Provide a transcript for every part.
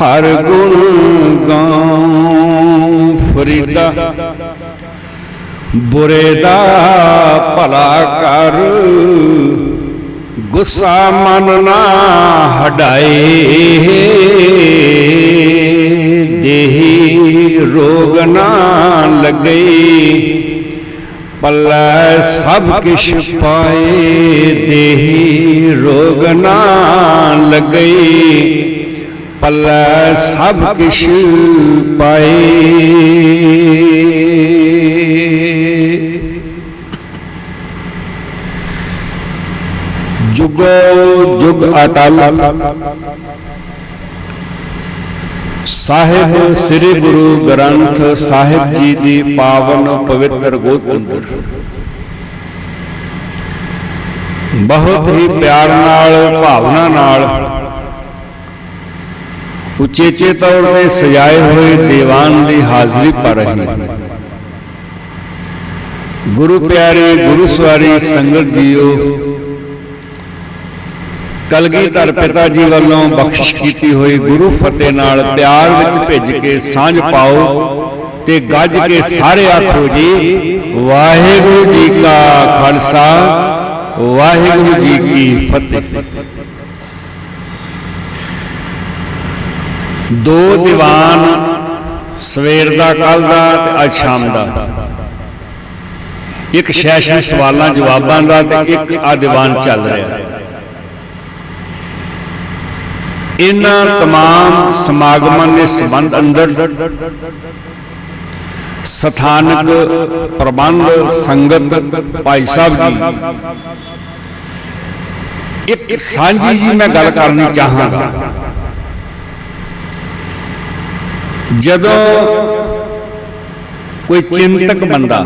ਹਰ ਗੁਣ ਗਾਉ, ਫਰੀਦਾ। ਬੁਰੇ ਦਾ ਭਲਾ ਕਰ, ਗੁੱਸਾ ਮਨ ਨਾ ਹਟਾਏ। ਦੇਹੀ ਰੋਗ ਨਾ ਲੱਗੇ ਪੱਲੇ ਸਭ ਕਿਛ ਪਾਏ। ਦੇਹੀ ਰੋਗ ਨਾ ਲੱਗੇ ਪੱਲੇ ਸਭ ਕਿਛ ਪਾਏ। ਜੁਗੋ ਜੁਗ ਅਟਲ। ਸਾਹਿਬ ਸ੍ਰੀ ਗੁਰੂ ਗ੍ਰੰਥ ਸਾਹਿਬ ਜੀ ਦੀ ਪਾਵਨ ਪਵਿੱਤਰ ਗੋਤੰਤਰ ਬਹੁਤ ਹੀ ਪਿਆਰ ਨਾਲ, ਭਾਵਨਾ ਨਾਲ ਉਚੇਚੇ ਤੌਰ ਤੇ ਸਜਾਏ ਹੋਏ ਦੀਵਾਨ ਦੀ ਹਾਜ਼ਰੀ ਪਰ ਰਹੀ ਗੁਰੂ ਪਿਆਰੇ, ਗੁਰੂ ਸਵਾਰੀ ਸੰਗਤ ਜੀਓ ਕਲਗੀਧਰ ਪਿਤਾ ਜੀ ਵੱਲੋਂ ਬਖਸ਼ਿਸ਼ ਕੀਤੀ ਹੋਈ ਗੁਰੂ ਫਤਿਹ ਨਾਲ ਪਿਆਰ ਵਿੱਚ ਭਿੱਜ ਕੇ ਸਾਂਝ ਪਾਓ ਤੇ ਗੱਜ ਕੇ ਸਾਰੇ ਆਖੋ ਜੀ, ਵਾਹਿਗੁਰੂ ਜੀ ਕਾ ਖਾਲਸਾ, ਵਾਹਿਗੁਰੂ ਜੀ ਕੀ ਫਤਿਹ। ਦੋ ਦੀਵਾਨ ਸਵੇਰ ਦਾ ਕੱਲ ਦਾ ਤੇ ਅੱਜ ਸ਼ਾਮ ਦਾ ਇੱਕ ਸੈਸ਼ਨ ਸਵਾਲਾਂ ਜਵਾਬਾਂ ਦਾ ਤੇ ਇੱਕ ਆ ਦੀਵਾਨ ਚੱਲ ਰਿਹਾ ਇਹਨਾਂ तमाम ਸਮਾਗਮਾਂ ਦੇ ਸੰਬੰਧ ਅੰਦਰ ਸਥਾਨਕ ਪ੍ਰਬੰਧ ਸੰਗਤ ਭਾਈ ਸਾਹਿਬ ਜੀ ਇੱਕ ਸਾਂਝੀ ਜੀ ਮੈਂ ਗੱਲ ਕਰਨੀ ਚਾਹਾਂਗਾ ਜਦੋਂ ਕੋਈ ਚਿੰਤਕ ਬੰਦਾ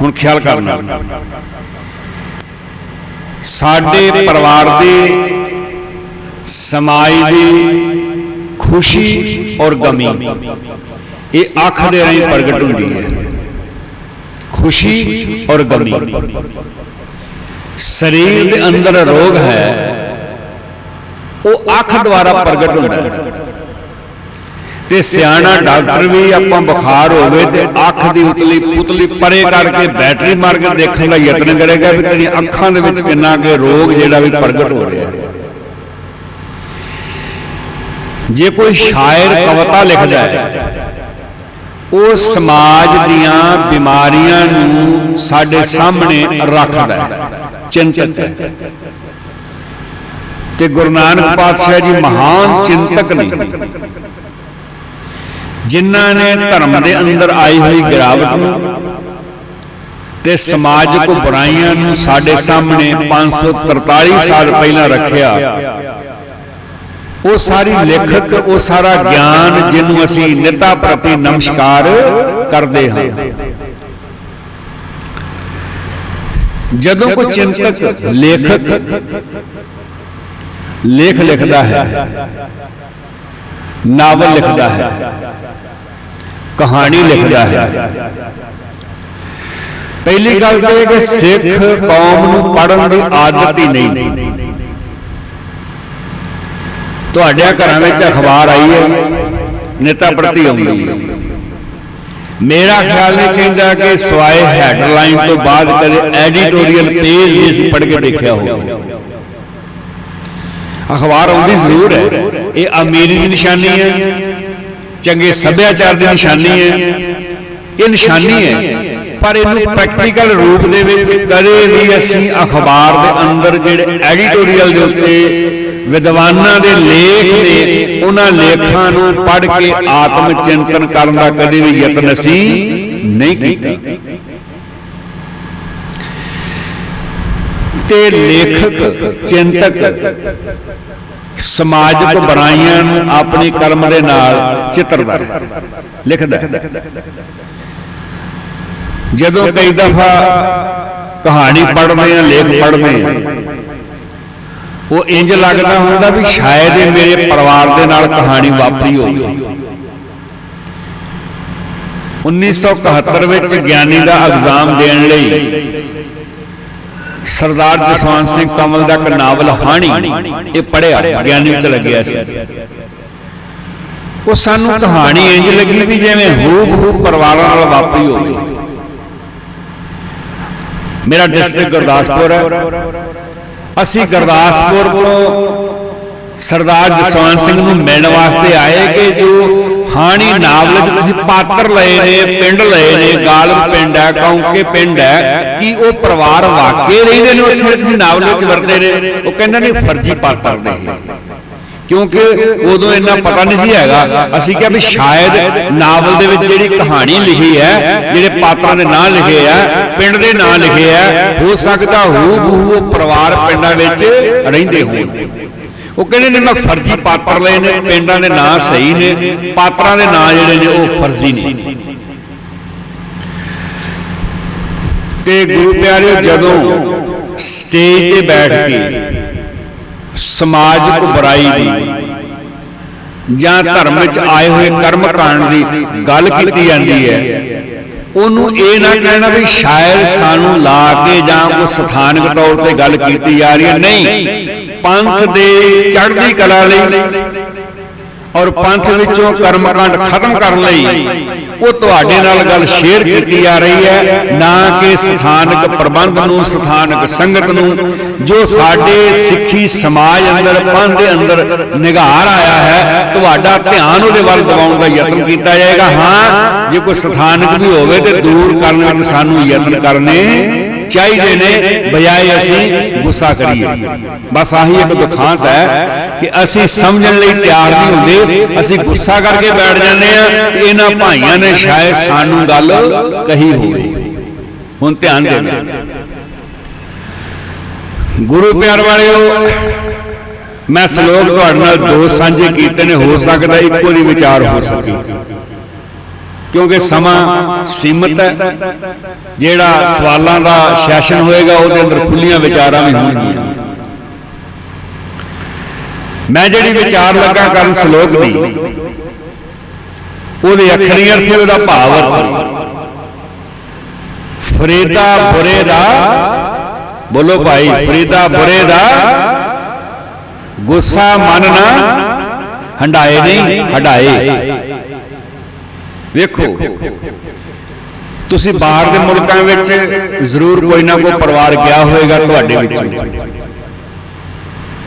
ਹੁਣ ਖਿਆਲ ਕਰਨਾ ਸਾਡੇ ਪਰਿਵਾਰ ਦੇ ਸਮਾਜ ਦੀ ਖੁਸ਼ੀ ਔਰ ਗਮੀ। ਇਹ ਅੱਖ ਦੇ ਰਾਹੀਂ ਪ੍ਰਗਟ ਹੁੰਦੀ ਹੈ। ਖੁਸ਼ੀ ਔਰ ਗਮੀ। ਸਰੀਰ ਦੇ ਅੰਦਰ ਰੋਗ ਹੈ ਉਹ ਅੱਖ ਦੁਆਰਾ ਪ੍ਰਗਟ ਹੁੰਦਾ ਹੈ। ਤੇ ਸਿਆਣਾ ਡਾਕਟਰ ਵੀ ਆਪਾਂ ਬੁਖਾਰ ਹੋਵੇ ਤੇ ਅੱਖ ਦੀ ਉਤਲੀ ਪੁਤਲੀ ਪਰੇ ਕਰਕੇ ਬੈਟਰੀ ਮਾਰ ਕੇ ਦੇਖਣ ਦਾ ਯਤਨ ਕਰੇਗਾ ਵੀ ਤੇਰੀ ਅੱਖਾਂ ਦੇ ਵਿੱਚ ਕਿੰਨਾ ਕਿ ਰੋਗ ਜਿਹੜਾ ਵੀ ਪ੍ਰਗਟ ਹੋ ਰਿਹਾ ਹੈ। ਜੇ ਕੋਈ ਸ਼ਾਇਰ ਕਵਿਤਾ ਲਿਖਦਾ ਹੈ, ਉਹ ਸਮਾਜ ਦੀਆਂ ਬਿਮਾਰੀਆਂ ਨੂੰ ਸਾਡੇ ਸਾਹਮਣੇ ਰੱਖਦਾ ਹੈ ਚਿੰਤਕ ਹੈ। ਤੇ ਗੁਰੂ ਨਾਨਕ ਪਾਤਸ਼ਾਹ ਜੀ ਮਹਾਨ ਚਿੰਤਕ ਨੇ। ਜਿਨ੍ਹਾਂ ਨੇ ਧਰਮ ਦੇ ਅੰਦਰ ਆਈ ਹੋਈ ਗਿਰਾਵਟ ਨੂੰ ਤੇ ਸਮਾਜਿਕ ਬੁਰਾਈਆਂ ਨੂੰ ਸਾਡੇ ਸਾਹਮਣੇ 543 ਸਾਲ ਪਹਿਲਾਂ ਰੱਖਿਆ, ਉਹ ਸਾਰੀ ਲਿਖਤ ਉਹ ਸਾਰਾ ਗਿਆਨ ਜਿਹਨੂੰ ਅਸੀਂ ਨਿਤਾ ਪ੍ਰਤੀ ਨਮਸਕਾਰ ਕਰਦੇ ਹਾਂ। ਜਦੋਂ ਕੋਈ ਚਿੰਤਕ, ਲੇਖਕ, ਲੇਖ ਲਿਖਦਾ ਹੈ ਨਾਵਲ ਲਿਖਦਾ ਹੈ, ਕਹਾਣੀ ਲਿਖਦਾ ਹੈ। ਪਹਿਲੀ ਗੱਲ ਤਾਂ ਇਹ ਕਿ ਸਿੱਖ ਕੌਮ ਨੂੰ ਪੜਨ ਦੀ ਆਦਤ ਹੀ ਨਹੀਂ। ਤੁਹਾਡੇ ਘਰਾਂ ਵਿੱਚ ਅਖਬਾਰ ਆਈ ਹੈ, ਨੇਤਾ ਪ੍ਰਤੀ ਆਉਂਦੀ ਹੈ। ਮੇਰਾ ਖਿਆਲ ਨਹੀਂ ਕਹਿੰਦਾ ਕਿ ਸਵਾਏ ਹੈਡਲਾਈਨ ਤੋਂ ਬਾਅਦ ਕਦੇ ਐਡੀਟੋਰੀਅਲ ਪੇਜ ਵੀ ਅਸੀਂ ਪੜ੍ਹ ਕੇ ਦੇਖਿਆ ਹੋਵੇ। ਅਖਬਾਰ ਆਉਂਦੀ ਜ਼ਰੂਰ ਹੈ। ਇਹ ਅਮੀਰੀ ਦੀ ਨਿਸ਼ਾਨੀ ਹੈ, ਚੰਗੇ ਸੱਭਿਆਚਾਰ ਦੀ ਨਿਸ਼ਾਨੀ ਹੈ। ਇਹ ਨਿਸ਼ਾਨੀ ਹੈ, ਪਰ ਇਹਨੂੰ ਪ੍ਰੈਕਟੀਕਲ ਰੂਪ ਦੇ ਵਿੱਚ ਕਦੇ ਵੀ ਅਸੀਂ ਅਖਬਾਰ ਦੇ ਅੰਦਰ ਜਿਹੜੇ ਐਡੀਟੋਰੀਅਲ ਦੇ ਉੱਤੇ ਵਿਦਵਾਨਾਂ ਦੇ ਲੇਖ ਨੇ, ਉਹਨਾਂ ਲੇਖਾਂ ਨੂੰ ਪੜ੍ਹ ਕੇ ਆਤਮ ਚਿੰਤਨ ਕਰਨ ਦਾ ਕਦੇ ਵੀ ਯਤਨ ਅਸੀਂ ਨਹੀਂ ਕੀਤਾ। ਤੇ ਲੇਖਕ, ਚਿੰਤਕ ਸਮਾਜਿਕ ਬੁਰਾਈਆਂ ਨੂੰ ਆਪਣੇ ਕਰਮ ਦੇ ਨਾਲ ਚਿੱਤਰਦਾ ਹੈ। ਲਿਖਦਾ ਜਦੋਂ ਕਈ ਦਫਾ ਕਹਾਣੀ ਪੜ੍ਹਦੇ ਆ ਲੇਖ ਪੜ੍ਹਦੇ ਆ ਉਹ ਇੰਜ ਲੱਗਦਾ ਹੁੰਦਾ ਵੀ ਸ਼ਾਇਦ ਇਹ ਮੇਰੇ ਪਰਿਵਾਰ ਦੇ ਨਾਲ ਕਹਾਣੀ ਵਾਪਰੀ ਹੋਵੇ। 1971 ਵਿੱਚ ਗਿਆਨੀ ਦਾ ਐਗਜ਼ਾਮ ਦੇਣ ਲਈ ਸਰਦਾਰ ਜਸਵੰਤ ਸਿੰਘ ਕਮਲ ਦਾ ਇੱਕ ਨਾਵਲ ਹਾਣੀ, ਇਹ ਪੜਿਆ ਗਿਆਨੀ ਵਿੱਚ ਲੱਗਿਆ ਸੀ। ਉਹ ਸਾਨੂੰ ਕਹਾਣੀ ਇੰਜ ਲੱਗੀ ਵੀ ਜਿਵੇਂ ਹੂਬ ਹੂਬ ਪਰਿਵਾਰਾਂ ਨਾਲ ਵਾਪਰੀ ਹੋਵੇ। ਮੇਰਾ ਡਿਸਟ੍ਰਿਕਟ ਗੁਰਦਾਸਪੁਰ ਹੈ। ਅਸੀਂ ਗੁਰਦਾਸਪੁਰ ਕੋਲੋਂ ਸਰਦਾਰ ਜਸਵੰਤ ਸਿੰਘ ਨੂੰ ਮਿਲਣ ਵਾਸਤੇ ਆਏ ਕਿ ਜੋ ਹਾਣੀ ਨਾਵਲ ਚ ਤੁਸੀਂ ਪਾਤਰ ਲਏ ਨੇ ਪਿੰਡ ਲਏ ਨੇ ਗਾਲਬ ਪਿੰਡ ਹੈ ਕੌਂਕੇ ਪਿੰਡ ਹੈ ਕਿ ਉਹ ਪਰਿਵਾਰ ਵਾਕਈ ਰਹਿੰਦੇ ਨੇ ਉੱਥੇ ਤੁਸੀਂ ਨਾਵਲ ਵਿੱਚ ਵਰਤੇ ਨੇ। ਉਹ ਕਹਿੰਦਾ ਨਹੀਂ ਫਰਜ਼ੀ ਪਾਤਰ ਨੇ। ਕਿਉਂਕਿ ਉਦੋਂ ਇੰਨਾ ਪਤਾ ਨਹੀਂ ਸੀ ਹੈਗਾ। ਅਸੀਂ ਕਿਹਾ ਵੀ ਸ਼ਾਇਦ ਨਾਵਲ ਦੇ ਵਿੱਚ ਜਿਹੜੀ ਕਹਾਣੀ ਲਿਖੀ ਹੈ ਜਿਹੜੇ ਪਾਤਰਾਂ ਦੇ ਨਾਂ ਲਿਖੇ ਆ ਪਿੰਡ ਦੇ ਨਾਂ ਲਿਖੇ ਆ ਹੋ ਸਕਦਾ ਹੂ ਬਹੂ ਉਹ ਪਰਿਵਾਰ ਪਿੰਡਾਂ ਵਿੱਚ ਰਹਿੰਦੇ ਹੋਣ। ਉਹ ਕਹਿੰਦੇ ਨੇ, ਮੈਂ ਫਰਜ਼ੀ ਪਾਤਰ ਲਏ ਨੇ, ਪਿੰਡਾਂ ਦੇ ਨਾਂ ਸਹੀ ਨੇ, ਪਾਤਰਾਂ ਦੇ ਨਾਂ ਜਿਹੜੇ ਨੇ, ਉਹ ਫਰਜ਼ੀ ਨੇ। ਤੇ ਗੁਰੂ ਪਿਆਰਿਓ, ਜਦੋਂ ਸਟੇਜ ਤੇ ਬੈਠ ਕੇ ਸਮਾਜਿਕ ਬੁਰਾਈ ਦੀ ਜਾਂ ਧਰਮ ਵਿੱਚ ਆਏ ਹੋਏ ਕਰਮ ਕਾਂਡ ਦੀ ਗੱਲ ਕੀਤੀ ਜਾਂਦੀ ਹੈ, ਉਹਨੂੰ ਇਹ ਨਾ ਕਹਿਣਾ ਵੀ ਸ਼ਾਇਦ ਸਾਨੂੰ ਲਾ ਕੇ ਜਾਂ ਉਹ ਸਥਾਨਕ ਤੌਰ ਤੇ ਗੱਲ ਕੀਤੀ ਜਾ ਰਹੀ ਹੈ। ਨਹੀਂ ਪੰਥ ਦੇ ਚੜ੍ਹਦੀ ਕਲਾ ਲਈ ਔਰ ਪੰਥ ਵਿੱਚੋਂ ਕਰਮਕਾਂਡ ਖਤਮ ਕਰਨ ਲਈ ਉਹ ਤੁਹਾਡੇ ਨਾਲ ਗੱਲ ਸ਼ੇਅਰ ਕੀਤੀ ਜਾ ਰਹੀ ਹੈ, ਨਾ ਕਿ ਸਥਾਨਕ ਪ੍ਰਬੰਧ ਨੂੰ, ਸਥਾਨਕ ਸੰਗਤ ਨੂੰ, ਜੋ ਸਾਡੇ ਸਿੱਖੀ ਸਮਾਜ ਅੰਦਰ, ਪੰਥ ਦੇ ਅੰਦਰ ਨਿਗਾਰ ਆਇਆ ਹੈ, ਤੁਹਾਡਾ ਧਿਆਨ ਉਹਦੇ ਵੱਲ ਦਿਵਾਉਣ ਦਾ ਯਤਨ ਕੀਤਾ ਜਾਏਗਾ। ਹਾਂ, ਜੇ ਕੋਈ ਸਥਾਨਕ ਵੀ ਹੋਵੇ ਤੇ ਦੂਰ ਕਰਨ ਵਿੱਚ ਸਾਨੂੰ ਯਤਨ ਕਰਨੇ ਚਾਹੀਦੇ ਨੇ, ਬਜਾਏ ਅਸੀਂ ਗੁੱਸਾ ਕਰੀਏ। ਬਸ ਆਹੀ ਇੱਕ ਦੁਖਾਂਤ ਹੈ ਕਿ ਅਸੀਂ ਸਮਝਣ ਲਈ ਤਿਆਰ ਨਹੀਂ ਹੁੰਦੇ। ਅਸੀਂ ਗੁੱਸਾ ਕਰਕੇ ਬੈਠ ਜਾਂਦੇ ਆ ਇਹਨਾਂ ਭਾਈਆਂ ਨੇ ਸ਼ਾਇਦ ਸਾਨੂੰ ਗੱਲ ਕਹੀ ਹੋਵੇ। ਹੁਣ ਧਿਆਨ ਦੇਣਾ ਗੁਰੂ ਪਿਆਰ ਵਾਲਿਓ, ਮੈਂ ਸ਼ਲੋਕ ਤੁਹਾਡੇ ਨਾਲ ਦੋ ਸਾਂਝੇ ਕੀਤੇ ਨੇ, ਹੋ ਸਕਦਾ ਇੱਕੋ ਦੀ ਵਿਚਾਰ ਹੋ ਸਕੇ। ਕਿਉਂਕਿ ਸਮਾਂ ਸੀਮਤ ਹੈ ਜਿਹੜਾ ਸਵਾਲਾਂ ਦਾ ਸੈਸ਼ਨ ਹੋਏਗਾ ਉਹਦੇ ਅੰਦਰ ਖੁੱਲੀਆਂ ਵਿਚਾਰਾਂ ਵੀ ਹੋਣਗੀਆਂ। ਮੈਂ ਜਿਹੜੀ ਵਿਚਾਰ ਲੱਗਾ ਕਰਨ ਸ਼ਲੋਕ ਦੀ ਉਹਦੇ ਅੱਖਰੀ ਅਰਥ ਉਹਦਾ ਭਾਵ ਅਰਥ ਫਰੀਦਾ ਬੁਰੇ ਦਾ ਬੋਲੋ ਭਾਈ ਫਰੀਦਾ ਬੁਰੇ ਦਾ ਗੁੱਸਾ ਮਨ ਨਾ ਹੰਡਾਏ ਨਹੀਂ ਹਟਾਏ ਵੇਖੋ। ਤੁਸੀਂ ਬਾਹਰ ਦੇ ਮੁਲਕਾਂ ਵਿੱਚ ਜ਼ਰੂਰ ਕੋਈ ਨਾ ਕੋਈ ਪਰਿਵਾਰ ਗਿਆ ਹੋਵੇਗਾ ਤੁਹਾਡੇ ਵਿੱਚੋਂ।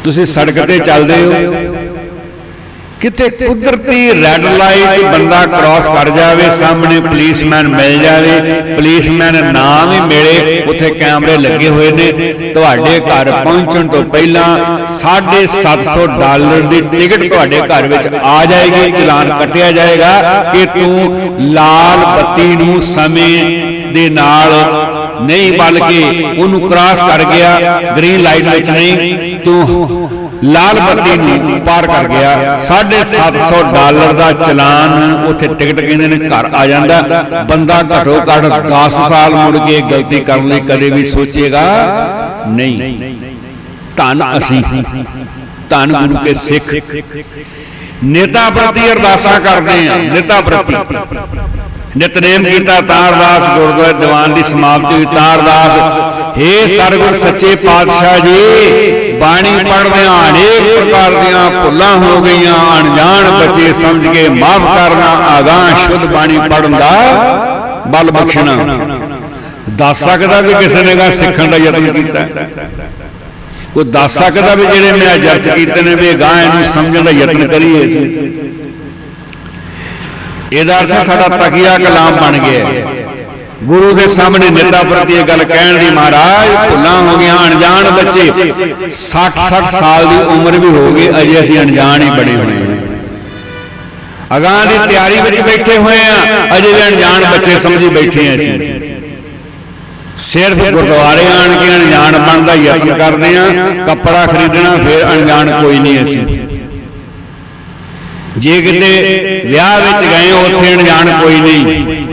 ਤੁਸੀਂ ਸੜਕ ਤੇ ਚੱਲਦੇ ਹੋ। ਕਿਤੇ ਕੁਦਰਤੀ ਰੈੱਡ ਲਾਈਟ ਬੰਦਾ ਕ੍ਰਾਸ ਕਰ ਜਾਵੇ, ਸਾਹਮਣੇ ਪੁਲਿਸਮੈਨ ਮਿਲ ਜਾਵੇ ਪੁਲਿਸਮੈਨ ਨਾ ਵੀ ਮਿਲੇ, ਉੱਥੇ ਕੈਮਰੇ ਲੱਗੇ ਹੋਏ ਨੇ। ਤੁਹਾਡੇ ਘਰ ਪਹੁੰਚਣ ਤੋਂ ਪਹਿਲਾਂ 750 ਡਾਲਰ ਦੀ ਟਿਕਟ ਤੁਹਾਡੇ ਘਰ ਵਿੱਚ ਆ ਜਾਏਗੀ, ਚਲਾਨ ਕੱਟਿਆ ਜਾਏਗਾ ਕਿ ਤੂੰ ਲਾਲ ਬੱਤੀ ਨੂੰ ਸਮੇਂ ਦੇ ਨਾਲ ਨਹੀਂ, ਬਲਕਿ ਉਹਨੂੰ ਕ੍ਰਾਸ ਕਰ ਗਿਆ ਗ੍ਰੀਨ ਲਾਈਟ ਵਿੱਚ ਨਹੀਂ, ਤੂੰ ਲਾਲ ਬੱਤੀ ਨੂੰ ਪਾਰ ਕਰ ਗਿਆ। 750 ਡਾਲਰ ਦਾ ਚਲਾਨ ਉੱਥੇ ਟਿਕਟ ਕਹਿੰਦੇ ਨੇ, ਘਰ ਆ ਜਾਂਦਾ। ਬੰਦਾ ਘਟੋ ਘੱਟ 10 ਸਾਲ ਮੁੜ ਕੇ ਗਲਤੀ ਕਰਨ ਲਈ ਕਦੇ ਵੀ ਸੋਚੇਗਾ, ਨਹੀਂ। ਧੰਨ ਅਸੀਂ। ਧੰਨ ਗੁਰੂ ਕੇ ਸਿੱਖ। ਨੇਤਾ ਪ੍ਰਤੀ ਅਰਦਾਸਾਂ ਕਰਦੇ ਆ ਨੇਤਾ ਪ੍ਰਤੀ। ਨਿਤਨੇਮ ਕੀਤਾ ਤਾਰਦਾਸ ਗੁਰਦੁਆਰੇ ਦੀਵਾਨ ਦੀ ਸਮਾਪਤੀ ਹੋਈ। ਤਾਰਦਾਸ, ਹੇ ਸਰਗੁਰ ਸੱਚੇ ਪਾਤਸ਼ਾਹ ਜੀ ਬਾਣੀ ਪੜ੍ਹਦੇ ਅਨੇਕ ਪ੍ਰਕਾਰ ਦੀਆਂ ਭੁੱਲਾਂ ਹੋ ਗਈਆਂ, ਅਣਜਾਣ ਬੱਚੇ ਸਮਝ ਕੇ ਮਾਫ ਕਰਨਾ, ਆਗਾਹ ਸ਼ੁੱਧ ਬਾਣੀ ਪੜਨ ਦਾ ਬਲ ਬਖਸ਼ਣਾ। ਦੱਸ ਸਕਦਾ ਵੀ ਕਿਸੇ ਨੇ ਗਾ ਸਿੱਖਣ ਦਾ ਯਤਨ ਕੀਤਾ। ਕੋਈ ਦੱਸ ਸਕਦਾ ਵੀ ਜਿਹੜੇ ਮੈਂ ਅਜਰਤ ਕੀਤੇ ਨੇ ਵੀ ਗਾਂ ਇਹਨੂੰ ਸਮਝਣ ਦਾ ਯਤਨ ਕਰੀਏ ਅਸੀਂ। ਇਹਦਾ ਅਰਥ ਸਾਡਾ ਤਕੀਆ ਕਲਾਮ ਬਣ ਗਿਆ। ਗੁਰੂ ਦੇ ਸਾਹਮਣੇ ਨਿੰਦਾ ਪ੍ਰਤੀ ਇਹ ਗੱਲ ਕਹਿਣ ਦੀ ਮਹਾਰਾਜ ਭੁੱਲਾਂ ਹੋ ਗਈਆਂ ਅਣਜਾਣ ਬੱਚੇ। 60 60 ਸਾਲ ਦੀ ਉਮਰ ਵੀ ਹੋ ਗਈ ਅਜੇ ਅਸੀਂ ਅਣਜਾਣ ਹੀ ਬਣੇ ਹੋਏ ਹਾਂ। ਅਗਾਂ ਦੀ ਤਿਆਰੀ ਵਿੱਚ ਬੈਠੇ ਹੋਏ ਆ ਅਜੇ ਵੀ ਅਣਜਾਣ ਬੱਚੇ ਸਮਝੀ ਬੈਠੇ ਆ ਅਸੀਂ। ਸਿਰਫ ਗੁਰਦੁਆਰੇ ਆਣ ਕੇ ਅਣਜਾਣ ਬਣਨ ਦਾ ਯਤਨ ਕਰਦੇ ਆ ਕੱਪੜਾ ਖਰੀਦਣਾ ਫਿਰ ਅਣਜਾਣ ਕੋਈ ਨਹੀਂ ਅਸੀਂ। ਜੇ ਕਿਤੇ ਵਿਆਹ ਵਿੱਚ ਗਏ ਉੱਥੇ ਅਣਜਾਣ ਕੋਈ ਨਹੀਂ।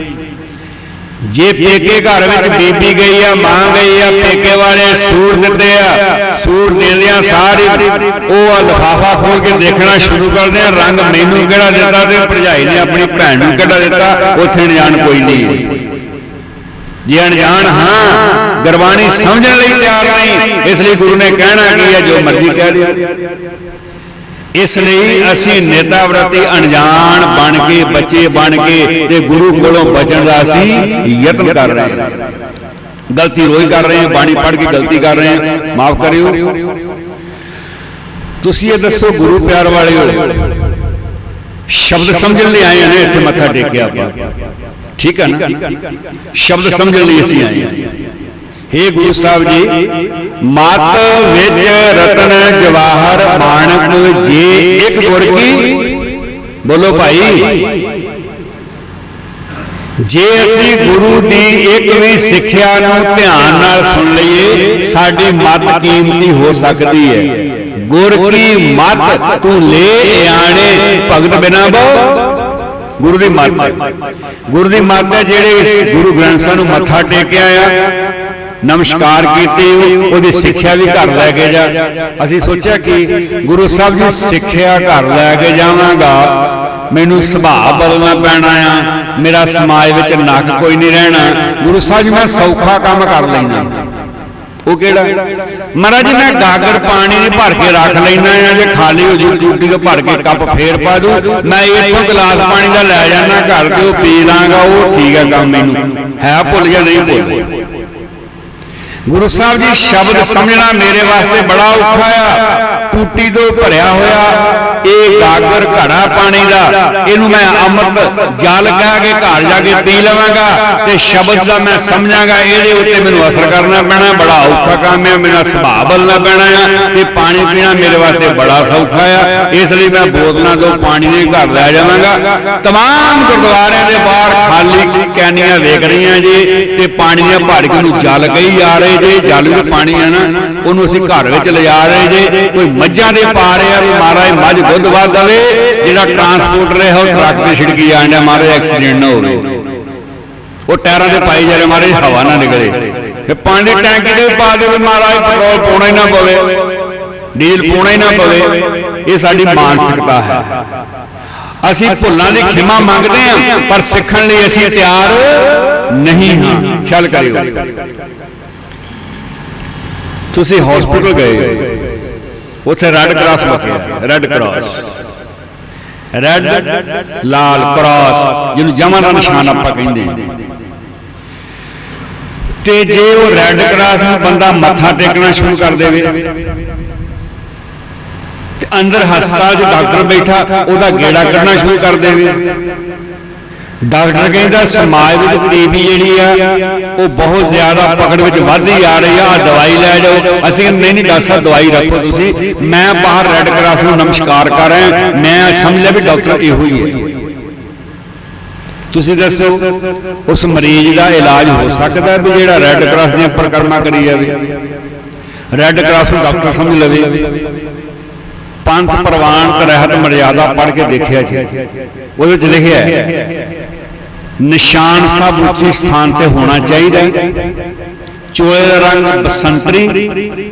ਜੇ ਪੇਕੇ ਘਰ ਵਿੱਚ ਬੀਬੀ ਗਈ ਆ ਮਾਂ ਗਈ ਆ ਪੇਕੇ ਵਾਲੇ ਸੂਟ ਦਿੰਦੇ ਆ ਸੂਟ ਦੇਂਦਿਆਂ ਸਾਰੇ ਉਹ ਆ ਲਫਾਫਾ ਖੋਲ ਕੇ ਦੇਖਣਾ ਸ਼ੁਰੂ ਕਰਦੇ ਆ ਰੰਗ ਮੈਨੂੰ ਕਿਹੜਾ ਦਿੱਤਾ ਤੇ ਭਰਜਾਈ ਨੇ ਆਪਣੀ ਭੈਣ ਨੂੰ ਕਿਹੜਾ ਦਿੱਤਾ ਉੱਥੇ ਅਣਜਾਣ ਕੋਈ ਨਹੀਂ। ਜੇ ਅਣਜਾਣ ਹਾਂ ਗੁਰਬਾਣੀ ਸਮਝਣ ਲਈ ਤਿਆਰ ਨਹੀਂ ਇਸ ਲਈ ਗੁਰੂ ਨੇ ਕਹਿਣਾ ਕੀ ਹੈ ਜੋ ਮਰਜ਼ੀ ਕਹਿ ਲਿਓ ਇਸ ਲਈ ਅਸੀਂ ਨੇਤਾ ਵਰਤੀ ਅਣਜਾਣ ਬਣ ਕੇ ਬੱਚੇ ਬਣ ਕੇ ਤੇ ਗੁਰੂ ਕੋਲੋਂ ਬਚਣ ਦਾ ਅਸੀਂ ਯਤਨ ਕਰ ਰਹੇ ਹਾਂ। ਗਲਤੀ ਰੋਜ਼ ਕਰ ਰਹੇ ਹਾਂ ਬਾਣੀ ਪੜ੍ਹ ਕੇ ਗਲਤੀ ਕਰ ਰਹੇ ਹਾਂ। ਮਾਫ ਕਰਿਓ। ਤੁਸੀਂ ਇਹ ਦੱਸੋ ਗੁਰੂ ਪਿਆਰ ਵਾਲਿਓ ਸ਼ਬਦ ਸਮਝਣ ਲਈ ਆਏ ਨੇ ਇੱਥੇ ਮੱਥਾ ਟੇਕਿਆ ਆਪਾਂ। ਠੀਕ ਹੈ ਨਾ? ਸ਼ਬਦ ਸਮਝਣ ਲਈ ਅਸੀਂ ਆਏ ਹਾਂ। ਹੇ ਗੁਰੂ ਸਾਹਿਬ ਜੀ, ਮਤ ਵਿੱਚ ਰਤਨ ਜਵਾਹਰ ਮਾਣਕ ਜੇ ਇੱਕ ਗੁਰ ਕੀ? ਬੋਲੋ ਭਾਈ। ਜੇ ਅਸੀਂ ਗੁਰੂ ਦੀ ਇੱਕ ਵੀ ਸਿੱਖਿਆ ਨੂੰ ਧਿਆਨ ਨਾਲ ਸੁਣ ਲਈਏ, ਸਾਡੀ ਮਤ ਕੀਮਤੀ ਹੋ ਸਕਦੀ ਹੈ। ਗੁਰ ਕੀ ਮਤ? ਤੂੰ ਲੈ ਆਣੇ ਭਗਤ ਬਿਨਾ ਬੋ। ਗੁਰੂ ਦੀ ਮੱਤ। ਗੁਰੂ ਦੀ ਮੱਤ ਹੈ ਜਿਹੜੇ ਗੁਰੂ ਗ੍ਰੰਥ ਸਾਹਿਬ ਨੂੰ ਮੱਥਾ ਟੇਕਿਆ ਆ। ਨਮਸਕਾਰ ਕੀਤੀ ਉਹਦੀ ਸਿੱਖਿਆ ਵੀ ਘਰ ਲੈ ਕੇ ਜਾ। ਅਸੀਂ ਸੋਚਿਆ ਕਿ ਗੁਰੂ ਸਾਹਿਬ ਜੀ ਸਿੱਖਿਆ ਘਰ ਲੈ ਕੇ ਜਾਵਾਂਗਾ। ਮੈਨੂੰ ਸੁਭਾਅ ਬਦਲਣਾ ਪੈਣਾ ਆ। ਮੇਰਾ ਸਮਾਜ ਵਿੱਚ ਨੱਕ ਕੋਈ ਨਹੀਂ ਰਹਿਣਾ। ਗੁਰੂ ਸਾਹਿਬ ਜੀ ਮੈਂ ਸੌਖਾ ਕੰਮ ਕਰ ਲੈਣਾ ਉਹ ਕਿਹੜਾ? ਮਹਾਰਾਜ ਜੀ ਮੈਂ ਗਾਗਰ ਪਾਣੀ ਭਰ ਕੇ ਰੱਖ ਲੈਣਾ ਆ। ਜੇ ਖਾਲੀ ਹੋ ਜੂ ਟੂਟੀ ਤੋਂ ਭਰ ਕੇ ਕੱਪ ਫੇਰ ਪਾ ਦੂ। ਮੈਂ ਇੱਥੋਂ ਗਲਾਸ ਪਾਣੀ ਦਾ ਲੈ ਜਾਣਾ ਘਰ ਤੇ ਉਹ ਪੀ ਲਾਂਗਾ ਉਹ ਠੀਕ ਹੈ ਕੰਮ ਮੈਨੂੰ। ਹੈ ਭੁੱਲ ਗਿਆ ਨਹੀਂ ਭੁੱਲ ਗੁਰੂ ਸਾਹਿਬ ਜੀ ਸ਼ਬਦ ਸਮਝਣਾ ਮੇਰੇ ਵਾਸਤੇ ਬੜਾ ਔਖਾ ਆ ਟੂਟੀ ਤੋਂ ਭਰਿਆ ਹੋਇਆ ਇਹ ਗਾਗਰ ਘੜਾ ਪਾਣੀ ਦਾ ਇਹਨੂੰ ਮੈਂ ਅੰਮ੍ਰਿਤ ਜਲ ਕਹਿ ਕੇ ਘਰ ਜਾ ਕੇ ਪੀ ਲਵਾਂਗਾ ਤੇ ਸ਼ਬਦ ਦਾ ਮੈਂ ਸਮਝਾਂਗਾ ਇਹਦੇ ਉੱਤੇ ਮੈਨੂੰ ਅਸਰ ਕਰਨਾ ਪੈਣਾ ਬੜਾ ਔਖਾ ਕੰਮ ਹੈ ਮੇਰਾ ਸੁਭਾਅ ਬਦਲਣਾ ਪੈਣਾ ਆ ਤੇ ਪਾਣੀ ਪੀਣਾ ਮੇਰੇ ਵਾਸਤੇ ਬੜਾ ਸੌਖਾ ਆ ਇਸ ਲਈ ਮੈਂ ਬੋਤਲਾਂ ਤੋਂ ਪਾਣੀ ਦੇ ਘਰ ਲੈ ਜਾਵਾਂਗਾ तमाम ਗੁਰਦੁਆਰਿਆਂ ਦੇ ਬਾਹਰ ਖਾਲੀ ਕੈਨੀਆਂ ਵੇਖ ਰਹੀਆਂ ਜੀ ਤੇ ਪਾਣੀ ਦੀਆਂ ਭਰ ਕੇ ਨੂੰ ਜਲ ਕਹੀ ਜਾ ਰਹੇ ਜੇ ਜਲ ਵਿੱਚ ਪਾਣੀ ਆ ਨਾ ਉਹਨੂੰ ਅਸੀਂ ਘਰ ਵਿੱਚ ਲਿਜਾ ਰਹੇ ਜੇ ਕੋਈ ਮੱਝਾਂ ਦੇ ਪਾ ਰਹੇ ਆ ਵੀ ਮਹਾਰਾਜ ਮੱਝ ਦੁੱਧ ਵੱਧ ਦਵੇ ਜਿਹੜਾ ਟਰਾਂਸਪੋਰਟਰ ਹੈ ਉਹ ਟਰੱਕ ਤੇ ਛਿੜਕੀ ਜਾਂਦਾ ਮਹਾਰਾਜ ਐਕਸੀਡੈਂਟ ਨਾ ਹੋਵੇ। ਉਹ ਟਾਇਰਾਂ ਤੇ ਪਾਈ ਜਾ ਰਹੇ ਮਹਾਰਾਜ ਹਵਾ ਨਾ ਨਿਕਲੇ। ਤੇ ਪਾਣੀ ਦੀ ਟੈਂਕੀ ਦੇ ਪਾ ਦੇਵੇ ਮਹਾਰਾਜ ਪੈਟਰੋਲ ਪਾਉਣਾ ਹੀ ਨਾ ਪਵੇ ਡੀਜ਼ਲ ਪਾਉਣਾ ਹੀ ਨਾ ਪਵੇ। ਇਹ ਸਾਡੀ ਮਾਨਸਿਕਤਾ ਹੈ। ਅਸੀਂ ਭੁੱਲਾਂ ਦੀ ਖਿਮਾ ਮੰਗਦੇ ਹਾਂ ਪਰ ਸਿੱਖਣ ਲਈ ਅਸੀਂ ਤਿਆਰ ਨਹੀਂ ਹਾਂ। ਖਿਆਲ ਕਰਿਓ। ਤੁਸੀਂ ਹਸਪੀਟਲ ਗਏ ਉੱਥੇ ਰੈੱਡ ਕਰਾਸ ਲਿਖਿਆ ਰੈੱਡ ਕਰਾਸ ਰੈੱਡ ਲਾਲ ਕਰਾਸ ਜਿਹਨੂੰ ਜਮਾਂ ਦਾ ਨਿਸ਼ਾਨ ਆਪਾਂ ਕਹਿੰਦੇ ਤੇ ਜੇ ਉਹ ਰੈੱਡ ਕਰਾਸ ਨੂੰ ਬੰਦਾ ਮੱਥਾ ਟੇਕਣਾ ਸ਼ੁਰੂ ਕਰ ਦੇਵੇ, ਤੇ ਅੰਦਰ ਹਸਪਤਾਲ 'ਚ ਡਾਕਟਰ ਬੈਠਾ, ਉਹਦਾ ਗੇੜਾ ਕੱਢਣਾ ਸ਼ੁਰੂ ਕਰ ਦੇਵੇ। ਡਾਕਟਰ ਕਹਿੰਦਾ ਸਮਾਜ ਵਿੱਚ ਟੀਬੀ ਜਿਹੜੀ ਆ, ਉਹ ਬਹੁਤ ਜ਼ਿਆਦਾ ਪਕੜ ਵਿੱਚ ਵੱਧਦੀ ਆ ਰਹੀ ਆ। ਦਵਾਈ ਲੈ ਜਾਓ। ਅਸੀਂ ਕਹਿੰਦੇ, ਨਹੀਂ ਨਹੀਂ, ਡਾਕਟਰ ਸਾਹਿਬ, ਦਵਾਈ ਰੱਖੋ ਤੁਸੀਂ। ਮੈਂ ਬਾਹਰ ਰੈੱਡ ਕਰਾਸ ਨੂੰ ਨਮਸਕਾਰ ਕਰ ਰਿਹਾ। ਮੈਂ ਸਮਝ ਲਿਆ ਵੀ ਡਾਕਟਰ ਇਹੋ ਹੀ ਹੈ। ਤੁਸੀਂ ਦੱਸੋ, ਉਸ ਮਰੀਜ਼ ਦਾ ਇਲਾਜ ਹੋ ਸਕਦਾ ਵੀ ਜਿਹੜਾ ਰੈੱਡ ਕਰਾਸ ਦੀਆਂ ਪ੍ਰਕਰਮਾ ਕਰੀ ਜਾਵੇ? ਰੈੱਡ ਕਰਾਸ ਨੂੰ ਡਾਕਟਰ ਸਮਝ ਲਵੇ। ਪੰਥ ਪ੍ਰਵਾਨ ਤੇ ਰਹਿਤ ਮਰਿਆਦਾ ਪੜ੍ਹ ਕੇ ਦੇਖਿਆ ਜੀ। ਉਹਦੇ ਵਿੱਚ ਲਿਖਿਆ ਹੈ ਨਿਸ਼ਾਨ ਸਭ ਉੱਚੇ ਸਥਾਨ ਤੇ ਹੋਣਾ ਚਾਹੀਦਾ ਚੋਲੇ ਦਾ ਰੰਗ ਬਸੰਤਰੀ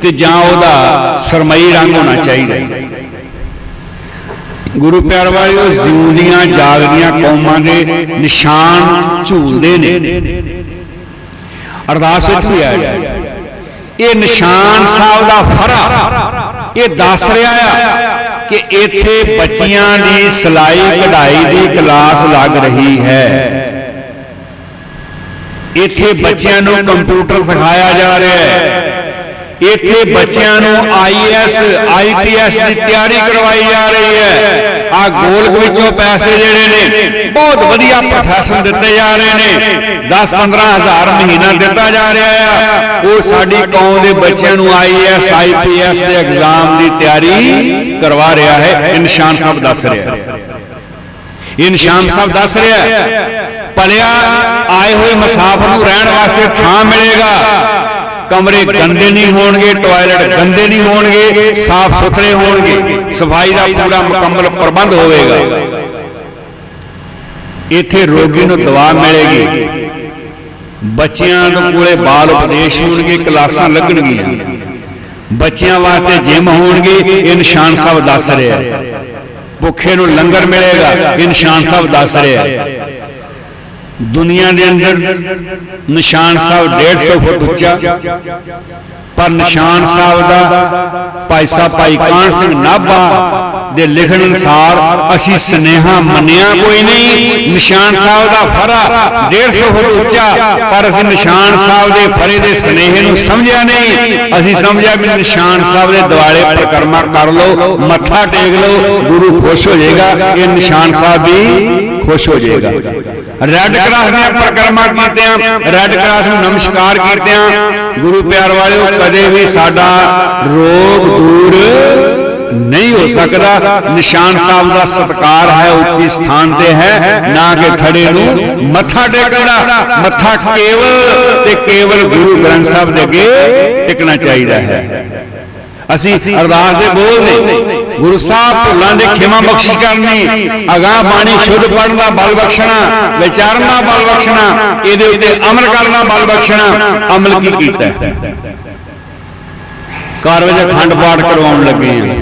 ਤੇ ਜਾਂ ਉਹਦਾ ਸਰਮਈ ਰੰਗ ਹੋਣਾ ਚਾਹੀਦਾ ਹੈ। ਗੁਰੂ ਪਿਆਰ ਵਾਲਿਓ, ਜਿਉਂਦੀਆਂ ਜਾਗਦੀਆਂ ਕੌਮਾਂ ਦੇ ਨਿਸ਼ਾਨ ਝੂਲਦੇ ਨੇ। ਅਰਦਾਸ ਵਿੱਚ ਵੀ ਆਇਆ ਹੈ। ਇਹ ਨਿਸ਼ਾਨ ਸਾਹਿਬ ਦਾ ਫਰਾ, ਇਹ ਦੱਸ ਰਿਹਾ ਆ ਕਿ ਇੱਥੇ ਬੱਚਿਆਂ ਦੀ ਸਲਾਈ ਕਢਾਈ ਦੀ ਕਲਾਸ ਲੱਗ ਰਹੀ ਹੈ। ਇੱਥੇ ਬੱਚਿਆਂ ਨੂੰ ਕੰਪਿਊਟਰ ਸਿਖਾਇਆ ਜਾ ਰਿਹਾ ਹੈ। ਇੱਥੇ ਬੱਚਿਆਂ ਨੂੰ ਆਈਐਸ ਆਈਪੀਐਸ ਦੀ ਤਿਆਰੀ ਕਰਵਾਈ ਜਾ ਰਹੀ ਹੈ। ਆ ਗੋਲਕ ਵਿੱਚੋਂ ਪੈਸੇ ਜਿਹੜੇ ਨੇ, ਬਹੁਤ ਵਧੀਆ ਪ੍ਰੋਫੈਸਰ ਦਿੱਤੇ ਜਾ ਰਹੇ ਨੇ। 10-15 ਹਜ਼ਾਰ ਮਹੀਨਾ ਦਿੱਤਾ ਜਾ ਰਿਹਾ ਆ। ਉਹ ਸਾਡੀ ਕੌਮ ਦੇ ਬੱਚਿਆਂ ਨੂੰ ਆਈਐਸ ਆਈਪੀਐਸ ਦੇ ਐਗਜ਼ਾਮ ਦੀ ਤਿਆਰੀ ਕਰਵਾ ਰਿਹਾ ਹੈ। ਇਨਸ਼ਾਨ ਸਾਹਿਬ ਦੱਸ ਰਿਹਾ। ਹੈ ਇਹ ਸਾਹਿਬ ਦੱਸ ਰਿਹਾ। ਹੈ ਭਲਿਆ ਆਏ ਹੋਏ ਮੁਸਾਫਰ ਨੂੰ ਰਹਿਣ ਵਾਸਤੇ ਥਾਂ ਮਿਲੇਗਾ। ਕਮਰੇ ਗੰਦੇ ਨਹੀਂ ਹੋਣਗੇ, ਟਾਇਲਟ ਗੰਦੇ ਨਹੀਂ ਹੋਣਗੇ, ਸਾਫ਼ ਸੁਥਰੇ ਹੋਣਗੇ, ਸਫ਼ਾਈ ਦਾ ਪੂਰਾ ਮੁਕੰਮਲ ਪ੍ਰਬੰਧ ਹੋਵੇਗਾ। ਇੱਥੇ ਰੋਗੀ ਨੂੰ ਦਵਾ ਮਿਲੇਗੀ। ਬੱਚਿਆਂ ਦੇ ਕੋਲੇ ਬਾਲ ਉਪਦੇਸ਼ ਹੋਣਗੇ, ਕਲਾਸਾਂ ਲੱਗਣਗੀਆਂ। ਬੱਚਿਆਂ ਵਾਸਤੇ ਜਿਮ ਹੋਣਗੇ ਇਹ ਨਿਸ਼ਾਨ ਸਾਹਿਬ ਦੱਸ ਰਿਹਾ। ਭੁੱਖੇ ਨੂੰ ਲੰਗਰ ਮਿਲੇਗਾ ਇਹ ਨਿਸ਼ਾਨ ਸਾਹਿਬ ਦੱਸ ਰਿਹਾ। ਦੁਨੀਆ ਦੇ ਅੰਦਰ ਨਿਸ਼ਾਨ ਸਾਹਿਬ 150 ਫੁੱਟ ਉੱਚਾ, ਪਰ ਨਿਸ਼ਾਨ ਸਾਹਿਬ ਦਾ ਭਾਈ ਸਾਹਿਬ ਭਾਈ ਕਾਨ ਸਿੰਘ ਨਾਭਾ ਦੇ ਲਿਖਣ ਅਨੁਸਾਰ ਅਸੀਂ ਸਨੇਹਾ ਮੰਨਿਆ ਕੋਈ ਨਹੀਂ, ਨਿਸ਼ਾਨ ਸਾਹਿਬ ਦਾ ਫਰਾ 150 ਫੁੱਟ ਉੱਚਾ, ਪਰ ਅਸੀਂ ਨਿਸ਼ਾਨ ਸਾਹਿਬ ਦੇ ਫਰੇ ਦੇ ਸਨੇਹੇ ਨੂੰ ਸਮਝਿਆ ਨਹੀਂ। ਅਸੀਂ ਸਮਝਿਆ ਵੀ ਨਿਸ਼ਾਨ ਸਾਹਿਬ ਦੇ ਦਿਵਾਲੇ ਪ੍ਰਕਰਮਾ ਕਰ ਲਓ, ਮੱਥਾ ਟੇਕ ਲਓ, ਗੁਰੂ ਖੁਸ਼ ਹੋ ਜਾਏਗਾ, ਇਹ ਨਿਸ਼ਾਨ ਸਾਹਿਬ ਵੀ ਖੁਸ਼ ਹੋ ਜਾਏਗਾ। ਰੈੱਡ ਕਰਾਸ ਦੀਆਂ ਪ੍ਰਕਰਮਾ ਕੀਤਿਆਂ ਰੈੱਡ ਕਰਾਸ ਨੂੰ ਨਮਸਕਾਰ ਕੀਤਿਆਂ ਗੁਰੂ ਪਿਆਰ ਵਾਲਿਓ ਕਦੇ ਵੀ ਸਾਡਾ ਰੋਗ ਦੂਰ ਨਹੀਂ ਹੋ ਸਕਦਾ। ਨਿਸ਼ਾਨ ਸਾਹਿਬ ਦਾ ਸਤਕਾਰ ਹੈ ਉੱਚੀ ਸਥਾਨ ਤੇ ਹੈ ਨਾ ਕਿ ਖੜੇ ਨੂੰ ਮੱਥਾ ਟੇਕਣ। ਮੱਥਾ ਕੇਵਲ ਤੇ ਕੇਵਲ ਗੁਰੂ ਗ੍ਰੰਥ ਸਾਹਿਬ ਦੇ ਅੱਗੇ ਟਿਕਣਾ ਚਾਹੀਦਾ ਹੈ। ਅਸੀਂ ਅਰਦਾਸ ਦੇ ਬੋਲ ਨੇ ਗੁਰੂ ਸਾਹਿਬ ਭੁੱਲਾਂ ਦੇ ਖਿਮਾ ਬਖਸ਼ਿਸ਼ ਕਰਨੀ, ਅਗਾਹ ਬਾਣੀ ਸ਼ੁੱਧ ਪੜਨ ਦਾ ਬਲ ਬਖਸ਼ਣਾ, ਵਿਚਾਰਨ ਦਾ ਬਲ ਬਖਸ਼ਣਾ, ਇਹਦੇ ਉੱਤੇ ਅਮਲ ਕਰਨ ਦਾ ਬਲ ਬਖਸ਼ਣਾ, ਅਮਲ ਕੀ ਕੀਤਾ? ਘਰ ਵਿੱਚ ਅਖੰਡ ਪਾਠ ਕਰਵਾਉਣ ਲੱਗੇ ਆ।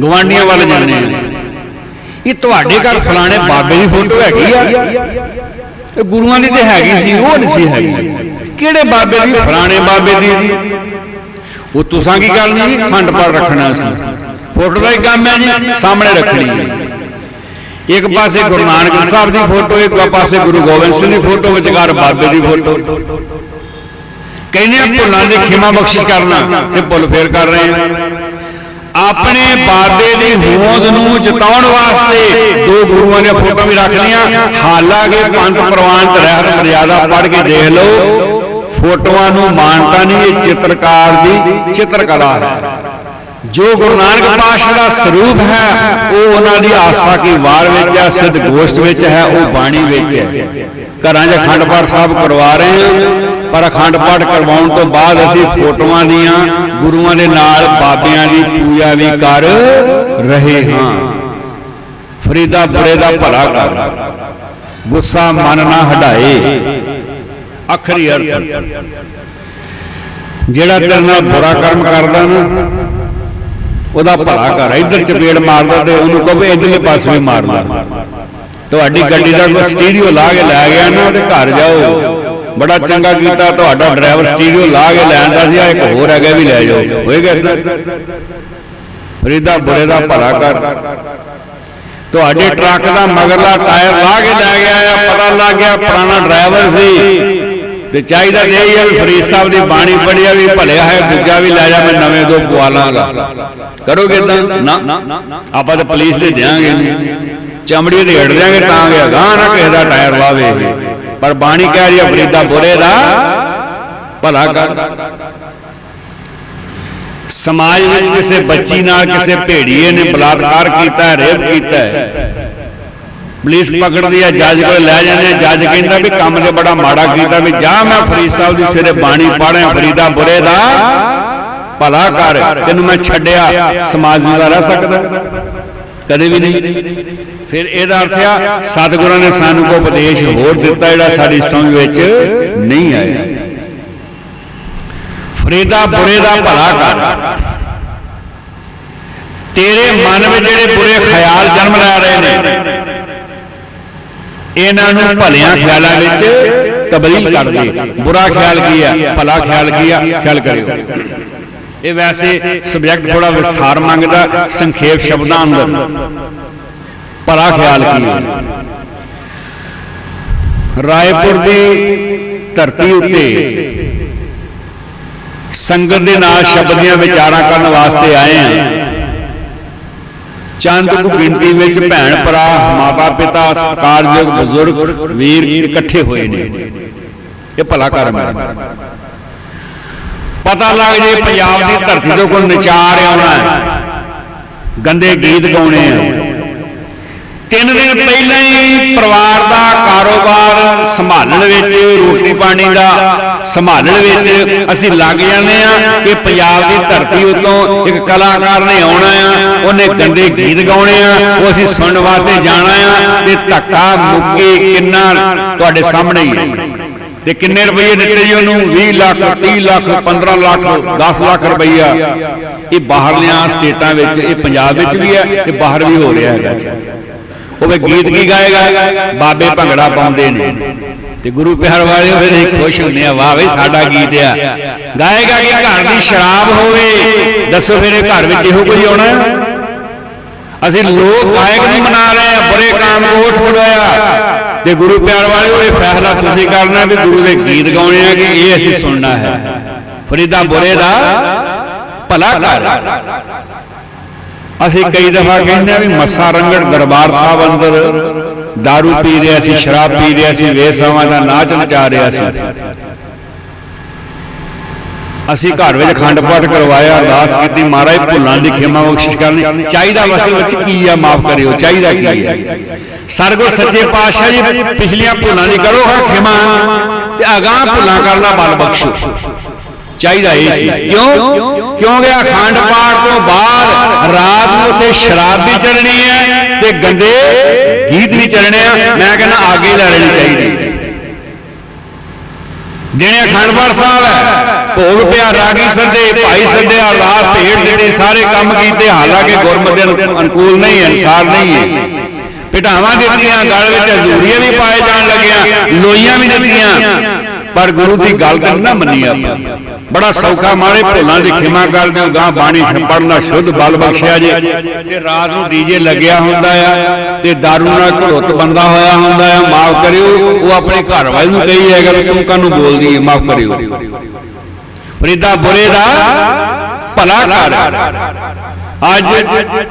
ਗਵਾਂਡੀਆਂ ਵੱਲ ਜਾਂਦੇ ਆ। ਇਹ ਤੁਹਾਡੇ ਘਰ ਫਲਾਣੇ ਬਾਬੇ ਦੀ ਫੋਟੋ ਹੈਗੀ ਆ? ਇਹ ਗੁਰੂਆਂ ਦੀ ਤੇ ਹੈਗੀ ਸੀ, ਉਹ ਨਹੀਂ ਸੀ ਹੈਗੀ। ਕਿਹੜੇ ਬਾਬੇ ਦੀ? ਫਲਾਣੇ ਬਾਬੇ ਦੀ ਸੀ। ਉਹ ਤੁਸਾਂ ਕੀ ਗੱਲ ਨਹੀਂ? ਜੀ ਖੰਡ ਪਾਠ ਰੱਖਣਾ ਸੀ। ਫੋਟੋ ਦਾ ਹੀ ਕੰਮ ਹੈ ਜੀ, ਸਾਹਮਣੇ ਰੱਖਣੀ ਹੈ। ਇੱਕ ਪਾਸੇ ਗੁਰੂ ਨਾਨਕ ਸਾਹਿਬ ਦੀ ਫੋਟੋ, ਇੱਕ ਪਾਸੇ ਗੁਰੂ ਗੋਬਿੰਦ ਸਿੰਘ ਦੀ ਫੋਟੋ, ਵਿਚਕਾਰ ਬਾਬੇ ਦੀ ਫੋਟੋ। ਕਹਿੰਦੇ ਆ ਭੁੱਲਾਂ ਦੀ ਖਿਮਾ ਬਖਸ਼ਿਸ਼ ਕਰਨਾ ਤੇ ਭੁੱਲ ਫੇਰ ਕਰ ਰਹੇ ਆ। ਆਪਣੇ ਬਾਬੇ ਦੀ ਹੋਂਦ ਨੂੰ ਜਤਾਉਣ ਵਾਸਤੇ ਦੋ ਗੁਰੂਆਂ ਦੀਆਂ ਫੋਟੋ ਵੀ ਰੱਖ ਲਈਆਂ। ਹਾਲਾਂਕਿ ਪੰਥ ਪ੍ਰਵਾਨ ਤੇ ਰਹਿਤ ਮਰਿਆਦਾ ਪੜ੍ਹ ਕੇ ਦੇਖ ਲਓ। ਫੋਟੋਆਂ ਨੂੰ ਮਾਨਤਾ ਨਹੀਂ, ਇਹ ਚਿੱਤਰਕਾਰ ਦੀ ਚਿੱਤਰਕਲਾ ਹੈ। ਜੋ ਗੁਰੂ ਨਾਨਕ ਪਾਤਸ਼ਾਹ ਦਾ ਸਰੂਪ ਹੈ, ਉਹ ਉਹਨਾਂ ਦੀ ਆਸਾ ਕੀ ਵਾਰ ਵਿੱਚ ਹੈ, ਸਿੱਧ ਗੋਸ਼ਟ ਵਿੱਚ ਹੈ, ਉਹ ਬਾਣੀ ਵਿੱਚ ਹੈ। ਘਰਾਂ 'ਚ ਅਖੰਡ ਪਾਠ ਸਾਹਿਬ ਕਰਵਾ ਰਹੇ ਹਾਂ, ਪਰ ਅਖੰਡ ਪਾਠ ਕਰਵਾਉਣ ਤੋਂ ਬਾਅਦ ਅਸੀਂ ਫੋਟੋਆਂ ਦੀਆਂ ਗੁਰੂਆਂ ਦੇ ਨਾਲ ਬਾਬਿਆਂ ਦੀ ਪੂਜਾ ਵੀ ਕਰ ਰਹੇ ਹਾਂ। ਫਰੀਦਾ ਬੁਰੇ ਦਾ ਭਲਾ ਕਰ। ਗੁੱਸਾ ਮਨ ਨਾ ਹਟਾਏ। ਅਖਰੀ ਅਰਥ। ਜਿਹੜਾ ਤੇਰੇ ਨਾਲ ਬੁਰਾ ਕਰਮ ਕਰਦਾ ਨਾ ਉਹਦਾ ਭਲਾ ਕਰ ਇੱਧਰ ਚਪੇੜ ਮਾਰਦਾ ਤੇ ਉਹਨੂੰ ਕਹੋ ਇਧਰਲੇ ਪਾਸੇ ਵੀ ਮਾਰਦਾ ਤੁਹਾਡੀ ਗੱਡੀ ਦਾ ਕੋਈ ਸਟੀਰੀਓ ਲਾ ਕੇ ਲੈ ਗਿਆ ਨਾ ਉਹਦੇ ਘਰ ਜਾਓ। ਬੜਾ ਚੰਗਾ ਕੀਤਾ ਤੁਹਾਡਾ ਡਰਾਈਵਰ ਸਟੀਰੀਓ ਲਾ ਕੇ ਲੈਂਦਾ ਸੀ ਆ ਇੱਕ ਹੋਰ ਹੈਗਾ ਵੀ ਲੈ ਜਾਓ। ਹੋਏਗਾ ਫਰੀਦਾ ਬੁਰੇ ਦਾ ਭਲਾ ਕਰ। ਤੁਹਾਡੇ ਟਰੱਕ ਦਾ ਮਗਰਲਾ ਟਾਇਰ ਲਾ ਕੇ ਲੈ ਗਿਆ ਆ ਪਤਾ ਲੱਗ ਗਿਆ ਪੁਰਾਣਾ ਡਰਾਈਵਰ ਸੀ। ਤੇ ਚਾਹੀਦਾ ਤੇ ਹੈ ਵੀ ਫਰੀਦ ਸਾਹਿਬ ਦੀ ਬਾਣੀ ਪੜਿਆ ਵੀ ਭਲਿਆ ਹੈ, ਦੂਜਾ ਵੀ ਲੈ ਜਾ, ਮੈਂ ਨਵੇਂ ਦੋ ਪਵਾ ਲਾਂਗਾ। ਕਰੋਗੇ ਤਾਂ? ਨਾ। ਆਪਾਂ ਤਾਂ ਪੁਲਿਸ ਦੇ ਦਿਆਂਗੇ। ਚਮੜੀ ਦੇ ਢੇੜ ਦਿਆਂਗੇ ਤਾਂ ਗਿਆ ਗਾਂ ਨਾ ਕਿਸੇ ਦਾ ਟਾਇਰ ਲਾਵੇ ਪਰ ਬਾਣੀ ਕਹਿ ਰਹੀ ਹੈ, ਫਰੀਦਾ ਬੁਰੇ ਦਾ ਭਲਾ ਕਰ। ਸਮਾਜ ਵਿੱਚ ਕਿਸੇ ਬੱਚੀ ਨਾਲ ਕਿਸੇ ਭੇੜੀਏ ਨੇ ਬਲਾਤਕਾਰ ਕੀਤਾ ਹੈ, ਰੇਪ ਕੀਤਾ ਹੈ ਪੁਲਿਸ ਪਕੜਦੀ ਹੈ ਜੱਜ ਕੋਲ ਲੈ ਜਾਂਦੇ ਆ ਜੱਜ ਕਹਿੰਦਾ ਵੀ ਕੰਮ ਤੇ ਬੜਾ ਮਾੜਾ ਕੀਤਾ ਵੀ ਜਾ ਮੈਂ ਫਰੀਦ ਸਾਹਿਬ ਦੀ ਸਿਰੇ ਬਾਣੀ ਪੜਿਆ ਫਰੀਦਾ ਬੁਰੇ ਦਾ ਭਲਾ ਕਰ ਤੈਨੂੰ ਮੈਂ ਛੱਡਿਆ ਸਮਾਜ ਨੂੰ ਰਹਿ ਸਕਦਾ। ਕਦੇ ਵੀ ਨਹੀਂ। ਫਿਰ ਇਹਦਾ ਅਰਥ ਆ ਸਤਿਗੁਰਾਂ ਨੇ ਸਾਨੂੰ ਕੋ ਉਪਦੇਸ਼ ਹੋਰ ਦਿੱਤਾ ਜਿਹੜਾ ਸਾਡੀ ਸਮਝ ਵਿੱਚ ਨਹੀਂ ਆਇਆ। ਫਰੀਦਾ ਬੁਰੇ ਦਾ ਭਲਾ ਕਰ। ਤੇਰੇ ਮਨ ਵਿੱਚ ਜਿਹੜੇ ਬੁਰੇ ਖਿਆਲ ਜਨਮ ਲੈ ਰਹੇ ਨੇ। ਇਹਨਾਂ ਨੂੰ ਭਲਿਆਂ ਖਿਆਲਾਂ ਵਿੱਚ ਤਬਦੀਲ ਕਰ ਦੇ ਬੁਰਾ ਖਿਆਲ ਕੀ ਹੈ ਭਲਾ ਖਿਆਲ ਕੀ ਹੈ ਖਿਆਲ ਕਰਿਓ। ਇਹ ਵੈਸੇ ਸਬਜੈਕਟ ਥੋੜਾ ਵਿਸਥਾਰ ਮੰਗਦਾ ਸੰਖੇਪ ਸ਼ਬਦਾਂ ਅੰਦਰ। ਭਲਾ ਖਿਆਲ ਕੀ ਹੈ ਰਾਏਪੁਰ ਦੀ ਧਰਤੀ ਉੱਤੇ ਸੰਗਤ ਦੇ ਨਾਲ ਸ਼ਬਦ ਦੀਆਂ ਵਿਚਾਰਾਂ ਕਰਨ ਵਾਸਤੇ ਆਏ ਆ। ਚੰਦ ਕੁ ਗਿਣਤੀ ਵਿੱਚ ਭੈਣ ਭਰਾ ਮਾਤਾ ਪਿਤਾ ਸਤਿਕਾਰਯੋਗ ਬਜ਼ੁਰਗ ਵੀਰ ਇਕੱਠੇ ਹੋਏ ਨੇ। ਇਹ ਭਲਾ ਕਰਮ ਹੈ ਪਤਾ ਲੱਗ ਜੇ ਪੰਜਾਬ ਦੀ ਧਰਤੀ ਤੋਂ ਕੋਈ ਨਚਾਰ ਆਉਣਾ ਹੈ। ਗੰਦੇ ਗੀਤ ਗਾਉਣੇ ਆ ਤਿੰਨ ਦਿਨ ਪਹਿਲਾਂ ਹੀ ਪਰਿਵਾਰ ਦਾ ਕਾਰੋਬਾਰ ਸੰਭਾਲਣ ਵਿੱਚ, ਰੋਟੀ ਪਾਣੀ ਦਾ ਸੰਭਾਲਣ ਵਿੱਚ ਅਸੀਂ ਲੱਗ ਜਾਂਦੇ ਆ ਕਿ ਪੰਜਾਬ ਦੀ ਧਰਤੀ ਉਤੋਂ ਇੱਕ ਕਲਾਕਾਰ ਨੇ ਆਉਣਾ ਆ, ਉਹਨੇ ਗੰਦੇ ਗੀਤ ਗਾਉਣੇ ਆ, ਉਹ ਅਸੀਂ ਸੁਣਨ ਵਾਸਤੇ ਜਾਣਾ ਆ ਤੇ ਧੱਕਾ ਮੁੱਕੇ ਕਿੰਨਾ ਤੁਹਾਡੇ ਸਾਹਮਣੇ ਹੀ ਹੈ ਤੇ ਕਿੰਨੇ ਰੁਪਏ ਦਿੱਤੇ ਜੀ ਉਹਨੂੰ? 20 ਲੱਖ 30 ਲੱਖ 15 ਲੱਖ 10 ਲੱਖ ਰੁਪਈਆ। ਇਹ ਬਾਹਰਲੀਆਂ ਸਟੇਟਾਂ ਵਿੱਚ, ਇਹ ਪੰਜਾਬ ਵਿੱਚ ਵੀ ਹੈ ਤੇ ਬਾਹਰ ਵੀ ਹੋ ਰਿਹਾ ਹੈਗਾ ਜੀ ਗੀਤ ਕੀ ਗਾਏਗਾ? ਬਾਬੇ ਭੰਗੜਾ ਪਾਉਂਦੇ ਨੇ। ਤੇ ਗੁਰੂ ਪਿਆਰ ਵਾਲੇ ਫਿਰ ਖੁਸ਼ ਹੁੰਦੇ ਆ, ਵਾਹ ਵੇ ਸਾਡਾ ਗੀਤ ਆ। ਗਾਏਗਾ ਕਿ ਘਰ ਦੀ ਸ਼ਰਾਬ ਹੋਵੇ? ਦੱਸੋ ਫਿਰ ਇਹ ਘਰ ਵਿੱਚ ਇਹੋ ਕੁਝ ਆਉਣਾ? ਅਸੀਂ ਲੋਕ ਗਾਇਕ ਨੂੰ ਮਨਾ ਰਹੇ ਆ, ਬੁਰੇ ਕਾਮ ਕੋ ਉਠ ਬੁਲਾਇਆ ਤੇ ਗੁਰੂ ਪਿਆਰ ਵਾਲਿਓ, ਇਹ ਫੈਸਲਾ ਤੁਸੀਂ ਕਰਨਾ ਵੀ ਗੁਰੂ ਦੇ ਗੀਤ ਗਾਉਣੇ ਆ ਕਿ ਇਹ ਅਸੀਂ ਸੁਣਨਾ ਹੈ। ਫਰੀਦਾ ਬੁਰੇ ਦਾ ਭਲਾ ਕਰ। ਅਸੀਂ ਕਈ ਦਫਾ ਕਹਿੰਦੇ ਆ ਵੀ ਮੱਸਾ ਰੰਗੜ ਦਰਬਾਰ ਸਾਹਿਬ ਅੰਦਰ दारू ਪੀ ਰਿਹਾ ਸੀ ਸ਼ਰਾਬ ਪੀ ਰਿਹਾ ਸੀ ਵੇਸਾਵਾਂ ਦਾ ਨਾਚ ਨਚਾ ਰਿਹਾ ਸੀ। ਅਸੀਂ ਘਰ ਵਿੱਚ ਅਖੰਡ ਪਾਠ ਕਰਵਾਇਆ ਅਰਦਾਸ ਕੀਤੀ ਮਹਾਰਾਜ ਭੁੱਲਾਂ ਦੀ ਖਿਮਾ ਬਖਸ਼ਿਸ਼ ਕਰਨੀ। ਚਾਹੀਦਾ ਵਸਲ ਵਿੱਚ ਕੀ ਆ ਮਾਫ ਕਰਿਓ ਚਾਹੀਦਾ ਕੀ ਹੈ? ਸਰਗੁਰ ਸੱਚੇ ਪਾਤਸ਼ਾਹ ਜੀ ਪਿਛਲੀਆਂ ਭੁੱਲਾਂ ਦੀ ਕਰੋ ਹਾਂ ਖਿਮਾ ਤੇ ਅਗਾਹ ਭੁੱਲਾਂ ਕਰਨਾ ਬਲ ਬਖਸ਼ੋ। ਚਾਹੀਦਾ ਹੀ ਸੀ। ਕਿਉਂ? ਕਿਉਂਕਿ ਅਖੰਡ ਪਾਠ ਤੋਂ ਬਾਅਦ ਰਾਤ ਨੂੰ ਉੱਥੇ ਸ਼ਰਾਬ ਵੀ ਚੱਲਣੀ ਹੈ ਤੇ ਗੰਦੇ ਗੀਤ ਵੀ ਚੱਲਣੇ ਆ। ਮੈਂ ਕਹਿੰਦਾ ਆਗੇ ਲੈ ਲੈਣੀ ਚਾਹੀਦੀ। ਜਿਹੜੇ ਅਖੰਡ ਪਾਠ ਸਾਹਿਬ ਹੈ, ਭੋਗ ਪਿਆ, ਰਾਗੀ ਸੱਦੇ ਭਾਈ ਸੱਦੇ ਅਰਦਾਸ, ਭੇਟ ਜਿਹੜੇ ਸਾਰੇ ਕੰਮ ਕੀਤੇ, ਹਾਲਾਂਕਿ ਗੁਰਮਤਿ ਨੂੰ ਅਨੁਕੂਲ ਨਹੀਂ, ਅਨਸਾਰ ਨਹੀਂ ਹੈ। ਪਿਟਾਵਾਂ ਦਿੱਤੀਆਂ, ਗਲ ਵਿੱਚ ਹਜ਼ੂਰੀਆਂ ਵੀ ਪਾਏ ਜਾਣ ਲੱਗਿਆ ਲੋਈਆਂ ਵੀ ਦਿੱਤੀਆਂ। ਪਰ ਗੁਰੂ ਦੀ ਗੱਲ ਤਾਂ ਨਾ ਮੰਨੀ ਆਪਾਂ। ਬੜਾ ਸੌਖਾ ਮਾਰੇ ਭੁੱਲਾਂ ਦੀ ਖਿਮਾ ਕਰਦੇ ਹੋ ਗਾਂ ਬਾਣੀ ਪੜਨਾ ਸ਼ੁੱਧ ਬਲ ਬਖਸ਼ਿਆ ਜੇ। ਤੇ ਰਾਤ ਨੂੰ ਡੀਜੇ ਲੱਗਿਆ ਹੁੰਦਾ ਆ ਤੇ दारू ਨਾਲ ਘੜੁੱਤ ਬੰਦਾ ਹੋਇਆ ਹੁੰਦਾ ਆ ਮਾਫ ਕਰਿਓ ਉਹ ਆਪਣੇ ਘਰ ਵਾਲੇ ਨੂੰ ਕਹੀ ਹੈਗਾ ਵੀ ਤੂੰ ਕਾਹਨੂੰ ਬੋਲਦੀ ਹੈ ਮਾਫ ਕਰਿਓ। ਫਰੀਦਾ ਬੁਰੇ ਦਾ ਭਲਾ ਕਰ ਅੱਜ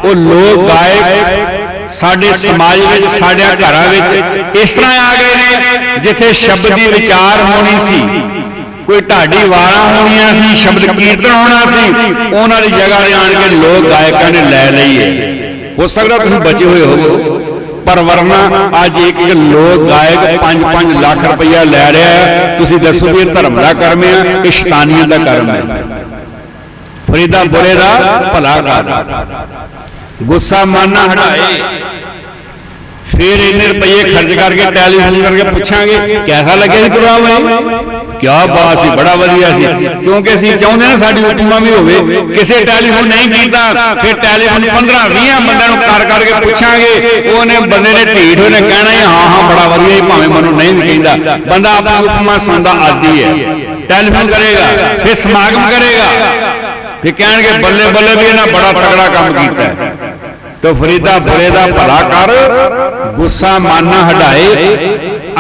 ਉਹ ਲੋਕ ਗਾਇਕ ਸਾਡੇ ਸਮਾਜ ਵਿੱਚ, ਸਾਡੇ ਘਰਾਂ ਵਿੱਚ ਇਸ ਤਰ੍ਹਾਂ ਆ ਗਏ ਨੇ ਜਿੱਥੇ ਸ਼ਬਦ ਦੀ ਵਿਚਾਰ ਹੋਣੀ ਸੀ। ਕੋਈ ਢਾਡੀ ਵਾਰਾਂ ਹੋਣੀਆਂ ਸੀ, ਸ਼ਬਦ ਕੀਰਤਨ ਹੋਣਾ ਸੀ, ਉਹਨਾਂ ਦੀ ਜਗ੍ਹਾ ਤੇ ਆਣ ਕੇ ਲੋਕ ਗਾਇਕਾਂ ਨੇ ਲੈ ਲਈ ਹੈ ਹੋ ਸਕਦਾ ਤੁਸੀਂ ਬਚੇ ਹੋਏ ਹੋਵੋ, ਪਰ ਵਰਨਾ ਅੱਜ ਇੱਕ ਇੱਕ ਲੋਕ ਗਾਇਕ 5-5 ਲੱਖ ਰੁਪਇਆ ਲੈ ਰਿਹਾ ਹੈ। ਤੁਸੀਂ ਦੱਸੋ ਵੀ ਇਹ ਧਰਮ ਦਾ ਕਰਮ ਹੈ ਕਿ ਸ਼ੈਤਾਨੀਅਤ ਦਾ ਕਰਮ ਹੈ। ਫਰੀਦਾ ਬੁਰੇ ਦਾ ਭਲਾ ਕਰ। ਗੁੱਸਾ ਮਾਨਾ ਹਟਾਏ ਫਿਰ ਇੰਨੇ ਰੁਪਏ ਖਰਚ ਕਰਕੇ ਟੈਲੀਫੋਨ ਕਰਕੇ ਪੁੱਛਾਂਗੇ ਕਿਹਦਾ ਲੱਗਿਆ ਸੀ ਪ੍ਰੋਗਰਾਮ ਇਹ ਕੀ ਬਾਤ ਸੀ, ਬੜਾ ਵਧੀਆ ਸੀ। ਕਿਉਂਕਿ ਅਸੀਂ ਚਾਹੁੰਦੇ ਹਾਂ ਸਾਡੀ ਉਪਮਾ ਵੀ ਹੋਵੇ। ਕਿਸੇ ਟੈਲੀਫੋਨ ਨਹੀਂ ਕੀਤਾ, ਫਿਰ ਟੈਲੀਫੋਨ 15 20 ਬੰਦਿਆਂ ਨੂੰ ਕਰ ਕਰਕੇ ਪੁੱਛਾਂਗੇ। ਉਹਨੇ ਬੰਦੇ ਨੇ ਢੀਠ, ਉਹਨੇ ਕਹਿਣਾ ਹਾਂ ਹਾਂ, ਬੜਾ ਵਧੀਆ ਹੀ ਭਾਵੇਂ ਮੈਨੂੰ ਨਹੀਂ ਕਹਿੰਦਾ। ਬੰਦਾ ਆਪਣੀ ਉਪਮਾ ਸੁਣਦਾ ਆਦੀ ਹੈ ਟੈਲੀਫੋਨ ਕਰੇਗਾ, ਫਿਰ ਸਮਾਗਮ ਕਰੇਗਾ। ਫਿਰ ਕਹਿਣਗੇ ਬੱਲੇ ਬੱਲੇ ਵੀ ਇਹਨਾਂ ਬੜਾ ਤਕੜਾ ਕੰਮ ਕੀਤਾ ਹੈ। ਤੋ ਫਰੀਦਾ ਬੁਰੇ ਦਾ ਭਲਾ ਕਰ, ਗੁੱਸਾ ਮਨ ਨਾ ਹਟਾਏ,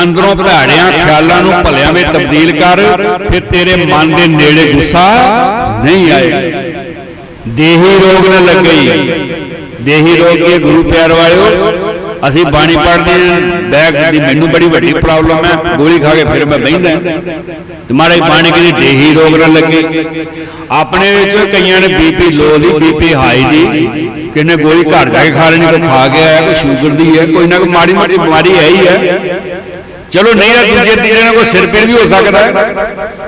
ਅੰਦਰੋਂ ਭੜਾੜਿਆਂ ਖਿਆਲਾਂ ਨੂੰ ਭਲਿਆਂ ਵਿੱਚ ਤਬਦੀਲ ਕਰ, ਫਿਰ ਤੇਰੇ ਮਨ ਦੇ ਨੇੜੇ ਗੁੱਸਾ ਨਹੀਂ ਆਏਗਾ ਦੇਹੀ ਰੋਗ ਨਾ ਲੱਗਈ। ਦੇਹੀ ਰੋਗ ਇਹ ਗੁਰੂ ਪਿਆਰ ਵਾਲਿਓ? ਅਸੀਂ ਬਾਣੀ ਪੜ੍ਹਦੇ ਹਾਂ। ਬੈਗ ਦੀ ਮੈਨੂੰ ਬੜੀ ਵੱਡੀ ਪ੍ਰੋਬਲਮ ਹੈ। ਗੋਲੀ ਖਾ ਕੇ ਫਿਰ ਮੈਂ ਬਹਿੰਦਾ ਤੁਹਾਰੇ ਬਾਣੀ ਕਿਹਦੀ ਦੇਹੀ ਰੋਗ ਨਾ ਲੱਗੇ। ਆਪਣੇ ਵਿੱਚ ਕਈਆਂ ਨੇ ਬੀਪੀ ਲੋ ਦੀ ਬੀਪੀ ਹਾਈ ਦੀ। ਕਿਨੇ ਗੋਲੀ ਘਰ ਜਾ ਕੇ ਖਾ ਲੈਣੀ ਕੋਈ ਖਾ ਗਿਆ ਹੈ ਕੋਈ ਸ਼ੂਗਰ ਦੀ ਹੈ ਕੋਈ ਨਾ ਕੋਈ ਮਾੜੀ ਮਾੜੀ ਬਿਮਾਰੀ ਹੈ ਹੀ ਹੈ। ਚਲੋ ਨਹੀਂ ਤਾਂ ਦੂਜੇ ਤੀਜੇ ਨਾਲ ਕੋਈ ਸਿਰ ਪੀੜ ਵੀ ਹੋ ਸਕਦਾ ਹੈ।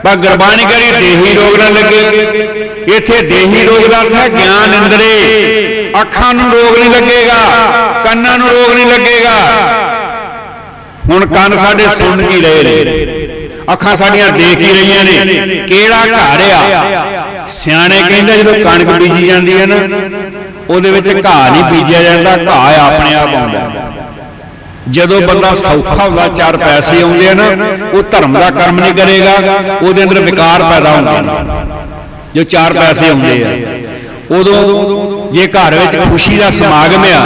ਪਰ ਗੁਰਬਾਣੀ ਕਰੀ ਦੇਹੀ ਰੋਗ ਨਾ ਲੱਗੇ। ਇੱਥੇ ਦੇਹੀ ਰੋਗ ਦਾ ਅਰਥ ਹੈ ਗਿਆਨ ਇੰਦਰੇ। ਅੱਖਾਂ ਨੂੰ ਰੋਗ ਨਹੀਂ ਲੱਗੇਗਾ ਕੰਨਾਂ ਨੂੰ ਰੋਗ ਨਹੀਂ ਲੱਗੇਗਾ। ਹੁਣ ਕੰਨ ਸਾਡੇ ਸੁਣ ਕੀ ਰਹੇ ਨੇ? ਅੱਖਾਂ ਸਾਡੀਆਂ ਦੇਖ ਹੀ ਰਹੀਆਂ ਨੇ। ਕਿਹੜਾ ਘਰ ਆ? ਸਿਆਣੇ ਕਹਿੰਦੇ ਜਦੋਂ ਕਣਕ ਬੀਜੀ ਜਾਂਦੀ ਹੈ ਨਾ ਉਹਦੇ ਵਿੱਚ ਘਾਹ ਨਹੀਂ ਬੀਜਿਆ ਜਾਂਦਾ ਘਾਹ ਆਪਣੇ ਆਪ ਆਉਂਦਾ। ਜਦੋਂ ਬੰਦਾ ਸੌਖਾ ਹੁੰਦਾ ਚਾਰ ਪੈਸੇ ਆਉਂਦੇ ਆ ਨਾ ਉਹ ਧਰਮ ਦਾ ਕਰਮ ਨਹੀਂ ਕਰੇਗਾ ਉਹਦੇ ਅੰਦਰ ਵਿਕਾਰ ਪੈਦਾ ਹੁੰਦੇ। ਨੇ ਜੋ ਚਾਰ ਪੈਸੇ ਆਉਂਦੇ ਆ। ਉਦੋਂ ਜੇ ਘਰ ਵਿੱਚ ਖੁਸ਼ੀ ਦਾ ਸਮਾਗਮ ਆ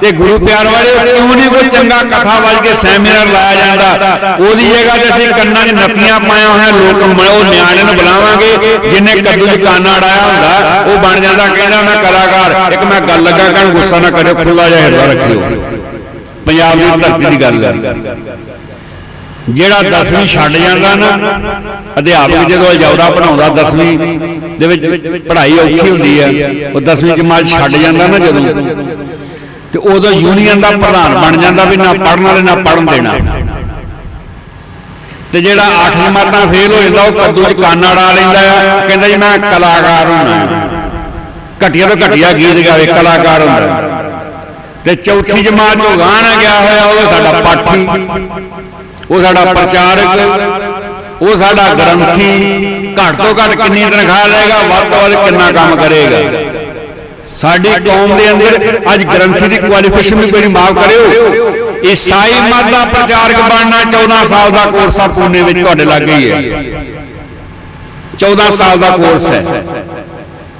ਤੇ ਗੁਰੂ ਪਿਆਰ ਵਾਲੇ ਕਿਉਂ ਨਹੀਂ ਕੋਈ ਚੰਗਾ ਕਥਾ ਵੱਜ ਕੇ ਸੈਮੀਨਾਰ ਲਾਇਆ ਜਾਂਦਾ। ਉਹਦੀ ਜਗ੍ਹਾ ਤੇ ਅਸੀਂ ਕੰਨਾਂ 'ਚ ਨੱਤੀਆਂ ਪਾਇਆ ਹੋਇਆ ਲੋਕ ਉਹ ਨਿਆਣੇ ਨੂੰ ਬੁਲਾਵਾਂਗੇ ਜਿੰਨੇ ਕੱਦੂ 'ਚ ਕਾਨਾ ਅੜਾਇਆ ਹੁੰਦਾ ਉਹ ਬਣ ਜਾਂਦਾ। ਕਹਿੰਦਾ ਮੈਂ ਕਲਾਕਾਰ ਇੱਕ ਮੈਂ ਗੱਲ ਲੱਗਾ ਕਹਿਣ ਗੁੱਸਾ ਨਾ ਕਰਿਓ ਖੁੱਲਾ ਜਿਹਾ ਹਿਰਦਾ ਰੱਖਿਓ। ਪੰਜਾਬ ਦੀ ਧਰਤੀ ਦੀ ਗੱਲ ਕਰ। ਜਿਹੜਾ 10ਵੀਂ ਛੱਡ ਜਾਂਦਾ ਨਾ, ਅਧਿਆਪਕ ਜਦੋਂ ਅਲਜਬਰਾ ਪੜਾਉਂਦਾ 10ਵੀਂ ਦੇ ਵਿੱਚ ਪੜ੍ਹਾਈ ਔਖੀ ਹੁੰਦੀ ਹੈ ਉਹ 10ਵੀਂ ਜਮਾਤ ਛੱਡ ਜਾਂਦਾ ਨਾ ਜਦੋਂ, ਤੇ ਉਦੋਂ ਯੂਨੀਅਨ ਦਾ ਪ੍ਰਧਾਨ ਬਣ ਜਾਂਦਾ ਵੀ ਨਾ ਪੜਨ ਵਾਲੇ ਨਾ ਪੜਨ ਦੇਣਾ। ਤੇ ਜਿਹੜਾ 8 ਜਮਾਤਾਂ ਫੇਲ ਹੋ ਜਾਂਦਾ, ਉਹ ਕੱਦੂ 'ਚ ਕਾਨਾ ਡਾ ਲੈਂਦਾ ਆ, ਕਹਿੰਦਾ ਜੀ ਮੈਂ ਕਲਾਕਾਰ ਹੋਣਾ ਘਟੀਆ ਤੋਂ ਘਟੀਆ ਗੀਤ ਗਾਵੇ, ਕਲਾਕਾਰ ਹੁੰਦਾ। ਤੇ ਚੌਥੀ ਜਮਾਤ ਜੋ ਗਾਣਾ ਗਿਆ ਹੋਇਆ, ਉਹ ਸਾਡਾ ਪਾਠੀ। ਉਹ ਸਾਡਾ ਪ੍ਰਚਾਰਕ ਉਹ ਸਾਡਾ ਗ੍ਰੰਥੀ। ਘੱਟ ਤੋਂ ਘੱਟ ਕਿੰਨੀ ਤਨਖਾਹ ਲਏਗਾ ਵੱਧ ਤੋਂ ਵੱਧ ਕਿੰਨਾ ਕੰਮ ਕਰੇਗਾ। ਸਾਡੀ ਕੌਮ ਦੇ ਅੰਦਰ ਅੱਜ ਗ੍ਰੰਥੀ ਦੀ ਕੁਆਲੀਫਿਕੇਸ਼ਨ ਵੀ ਕੋਈ ਮਾਫ ਕਰਿਓ। ਈਸਾਈ ਮਤ ਦਾ ਪ੍ਰਚਾਰਕ ਬਣਨਾ 14 ਸਾਲ ਦਾ ਕੋਰਸ ਆ ਪੂਨੇ ਵਿੱਚ ਤੁਹਾਡੇ ਲੱਗ ਗਈ ਹੈ। 14 ਸਾਲ ਦਾ ਕੋਰਸ ਹੈ।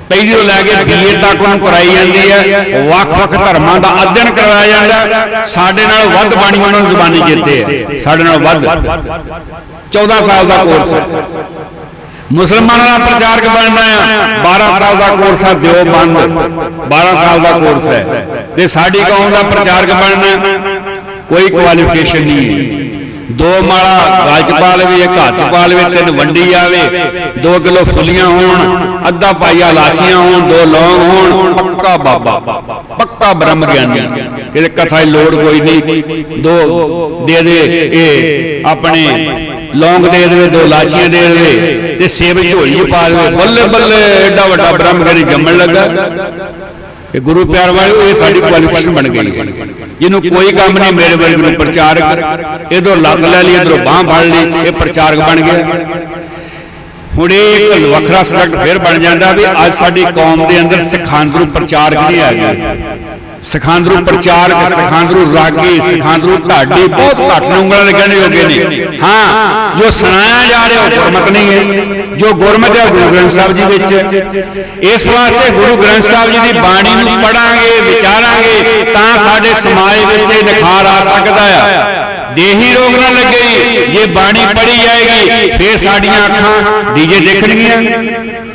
ਪਹਿਲੀ ਤੋਂ ਲੈ ਕੇ ਬੀਏ ਤੱਕ ਉਹਨੂੰ ਕਰਾਈ ਜਾਂਦੀ ਹੈ ਵੱਖ-ਵੱਖ ਧਰਮਾਂ ਦਾ ਅਧਿਐਨ ਕਰਵਾਇਆ ਜਾਂਦਾ। ਸਾਡੇ ਨਾਲ ਵੱਧ ਬਾਣੀ ਉਹਨਾਂ ਨੂੰ ਜ਼ੁਬਾਨੀ ਜਿੱਤੇ ਹੈ ਸਾਡੇ ਨਾਲ ਵੱਧ। 14 ਸਾਲ ਦਾ ਕੋਰਸ ਹੈ ਮੁਸਲਮਾਨਾਂ ਦਾ ਪ੍ਰਚਾਰਕ ਬਣਨਾ ਹੈ 12 ਸਾਲ ਦਾ ਕੋਰਸ ਹੈ ਦਿਓ ਬੰਦ। 12 ਸਾਲ ਦਾ ਕੋਰਸ ਹੈ ਤੇ ਸਾਡੀ ਕੌਮ ਦਾ ਪ੍ਰਚਾਰਕ ਬਣਨਾ। ਕੋਈ ਕੁਆਲੀਫਿਕੇਸ਼ਨ ਨਹੀਂ। ਹੈ ਦੋ ਮਾਲਾ ਗਲ ਚ ਪਾ ਲਵੇ ਇੱਕ ਹੱਥ ਚ ਪਾ ਲਵੇ ਤਿੰਨ ਵੰਡੀ ਆਵੇ 2 ਕਿਲੋ ਫੁੱਲੀਆਂ ਹੋਣ, ਅੱਧਾ ਪਾਈਆ ਲਾਚੀਆਂ ਹੋਣ, ਦੋ ਲੌਂਗ ਹੋਣ, ਪੱਕਾ ਬਾਬਾ, ਪੱਕਾ ਬ੍ਰਹਮ ਗਿਆਨੀ ਕਿਤੇ ਕਥਾ ਦੀ ਲੋੜ ਕੋਈ ਨਹੀਂ। ਦੋ ਦੇ ਦੇ, ਇਹ ਆਪਣੇ ਲੌਂਗ ਦੇ ਦੇਵੇ, ਦੋ ਲਾਚੀਆਂ ਦੇ ਦੇਵੇ ਤੇ ਸੇਬ ਝੋਲੀ ਪਾ ਦੇਵੇ। ਬੱਲੇ ਬੱਲੇ, ਐਡਾ ਵੱਡਾ ਬ੍ਰਹਮ ਗਿਆਨੀ ਜੰਮਣ ਲੱਗਾ। ਇਹ ਗੁਰੂ ਪਿਆਰ ਵਾਲਿਓ ਇਹ ਸਾਡੀ ਕੁਆਲੀਫਿਕੇਸ਼ਨ ਬਣ ਗਈ ਹੈ। ਜਿਹਨੂੰ ਕੋਈ ਕੰਮ ਨਹੀਂ ਮੇਰੇ ਵਰਗੇ ਨੂੰ ਪ੍ਰਚਾਰਕ ਇਧਰੋਂ ਲੱਤ ਲੈ ਲਈ ਇਧਰੋਂ ਬਾਹ ਫੜ ਲਈ ਇਹ ਪ੍ਰਚਾਰਕ ਬਣ ਗਿਆ। ਹੁਣ ਇਹ ਇੱਕ ਵੱਖਰਾ ਸਬਜੈਕਟ ਫਿਰ ਬਣ ਜਾਂਦਾ ਵੀ ਅੱਜ ਸਾਡੀ ਕੌਮ ਦੇ ਅੰਦਰ ਸਿਖਾਂਦਰੂ ਪ੍ਰਚਾਰਕ ਨਹੀਂ ਆ ਗਏ ਸਿਖਾਂਦਰੂ ਪ੍ਰਚਾਰਕ ਸਿਖਾਂਦਰੂ ਰਾਗੀ, ਸਿਖਾਂਦਰੂ ਢਾਡੀ, ਬਹੁਤ ਘੱਟ ਨੇ ਉਂਗਲਾਂ ਲੱਗਣ ਯੋਗੇ ਨੇ। ਹਾਂ, ਜੋ ਸੁਣਾਇਆ ਜਾ ਰਿਹਾ ਉਹ ਗੁਰਮਤ ਨਹੀਂ ਹੈ। ਜੋ ਗੁਰਮਤ ਹੈ ਗੁਰੂ ਗ੍ਰੰਥ ਸਾਹਿਬ ਜੀ ਵਿੱਚ ਇਸ ਵਾਸਤੇ ਗੁਰੂ ਗ੍ਰੰਥ ਸਾਹਿਬ ਜੀ ਦੀ ਬਾਣੀ ਨੂੰ ਪੜਾਂਗੇ, ਵਿਚਾਰਾਂਗੇ, ਤਾਂ ਸਾਡੇ ਸਮਾਜ ਵਿੱਚ ਇਹ ਨਿਖਾਰ ਆ ਸਕਦਾ ਆ। ਦੇਹੀ ਰੋਗ ਨਾ ਲੱਗੇ ਜੇ। ਬਾਣੀ ਪੜੀ ਜਾਏਗੀ, ਫੇਰ ਸਾਡੀਆਂ ਅੱਖਾਂ ਡੀਜੇ ਦੇਖਣਗੀਆਂ।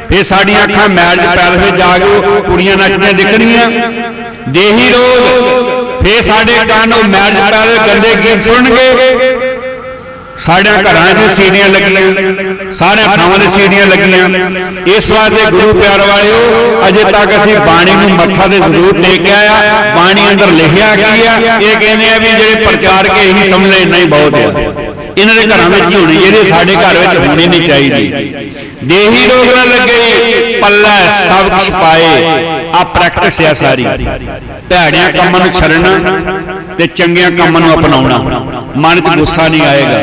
ਫੇਰ ਸਾਡੀਆਂ ਅੱਖਾਂ ਮੈਚ ਪੈਲ ਵਿੱਚ ਜਾ ਕੇ ਕੁੜੀਆਂ ਨੱਚਦੀਆਂ ਦੇਖਣਗੀਆਂ। ਦੇਹੀ ਰੋਗ, ਫੇਰ ਸਾਡੇ ਕੰਨ ਉਹ ਮੈਚ ਪੈਲ ਗੰਦੇ ਗੀਤ ਸੁਣਨਗੇ। ਸਾਡੇ ਘਰਾਂ 'ਚ ਸੀੜੀਆਂ ਲੱਗੀਆਂ ਸਾਰੇ ਥਾਵਾਂ 'ਤੇ ਸੀੜੀਆਂ ਲੱਗੀਆਂ। ਇਸ ਵਾਸਤੇ ਗੁਰੂ ਪਿਆਰ ਵਾਲਿਓ, ਅਜੇ ਤੱਕ ਅਸੀਂ ਬਾਣੀ ਨੂੰ ਮੱਥਾ ਤੇ ਜ਼ਰੂਰ ਟੇਕ ਆਇਆ। ਬਾਣੀ ਅੰਦਰ ਲਿਖਿਆ ਕੀ ਆ? ਇਹ ਕਹਿੰਦੇ ਆ ਵੀ ਜਿਹੜੇ ਪ੍ਰਚਾਰਕ ਇਹੀ ਸਮਝ ਇੰਨਾ ਹੀ ਬਹੁਤ ਆ। ਇਹਨਾਂ ਦੇ ਘਰਾਂ ਵਿੱਚ ਹੀ ਹੋਣੀ ਜਿਹੜੀ ਸਾਡੇ ਘਰ ਵਿੱਚ ਹੋਣੀ ਨਹੀਂ ਚਾਹੀਦੀ। ਦੇਹੀ ਰੋਗ ਨਾ ਲੱਗੇ ਪੱਲਾ ਸਭ ਕੁਛ ਪਾਏ। ਆ ਪ੍ਰੈਕਟਿਸ ਆ ਸਾਰੀ। ਭੈੜਿਆਂ ਕੰਮਾਂ ਨੂੰ ਛੱਡਣਾ ਤੇ ਚੰਗਿਆਂ ਕੰਮਾਂ ਨੂੰ ਅਪਣਾਉਣਾ। ਮਨ 'ਚ ਗੁੱਸਾ ਨਹੀਂ ਆਏਗਾ।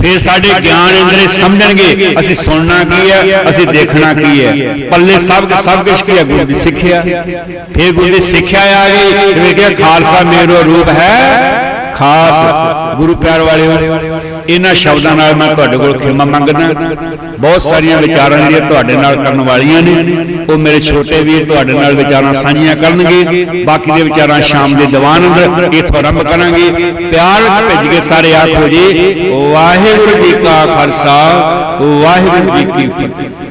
ਫਿਰ ਸਾਡੇ ਗਿਆਨ ਅੰਦਰੇ ਸਮਝਣਗੇ, ਅਸੀਂ ਸੁਣਨਾ ਕੀ ਹੈ ਅਸੀਂ ਦੇਖਣਾ ਕੀ ਹੈ ਪੱਲੇ ਸਭ ਸਭ ਕੁਝ ਕੀ ਹੈ ਗੁਰੂ ਦੀ ਸਿੱਖਿਆ। ਫਿਰ ਗੁਰੂ ਦੀ ਸਿੱਖਿਆ ਆ ਗਈ, ਜਿਵੇਂ ਕਿ ਖਾਲਸਾ ਮੇਰੋ ਰੂਪ ਹੈ ਖਾਸ। ਗੁਰੂ ਪਿਆਰ ਵਾਲਿਓ ਇਹਨਾਂ ਸ਼ਬਦਾਂ ਨਾਲ ਮੈਂ ਤੁਹਾਡੇ ਕੋਲ ਖਿਮਾ ਮੰਗਦਾ ਬਹੁਤ ਸਾਰੀਆਂ ਵਿਚਾਰਾਂ ਜਿਹੜੀਆਂ ਤੁਹਾਡੇ ਨਾਲ ਕਰਨ ਵਾਲੀਆਂ ਨੇ, ਉਹ ਮੇਰੇ ਛੋਟੇ ਵੀਰ ਤੁਹਾਡੇ ਨਾਲ ਵਿਚਾਰਾਂ ਸਾਂਝੀਆਂ ਕਰਨਗੇ। ਬਾਕੀ ਦੇ ਵਿਚਾਰਾਂ ਸ਼ਾਮ ਦੇ ਦੀਵਾਨ ਅੰਦਰ ਇੱਥੋਂ ਆਰੰਭ ਕਰਾਂਗੇ। ਪਿਆਰ ਵਿੱਚ ਭੇਜ ਕੇ ਸਾਰੇ ਆਖੋ ਜੀ। ਵਾਹਿਗੁਰੂ ਜੀ ਕਾ ਖਾਲਸਾ, ਵਾਹਿਗੁਰੂ ਜੀ ਕੀ ਫਤਿਹ।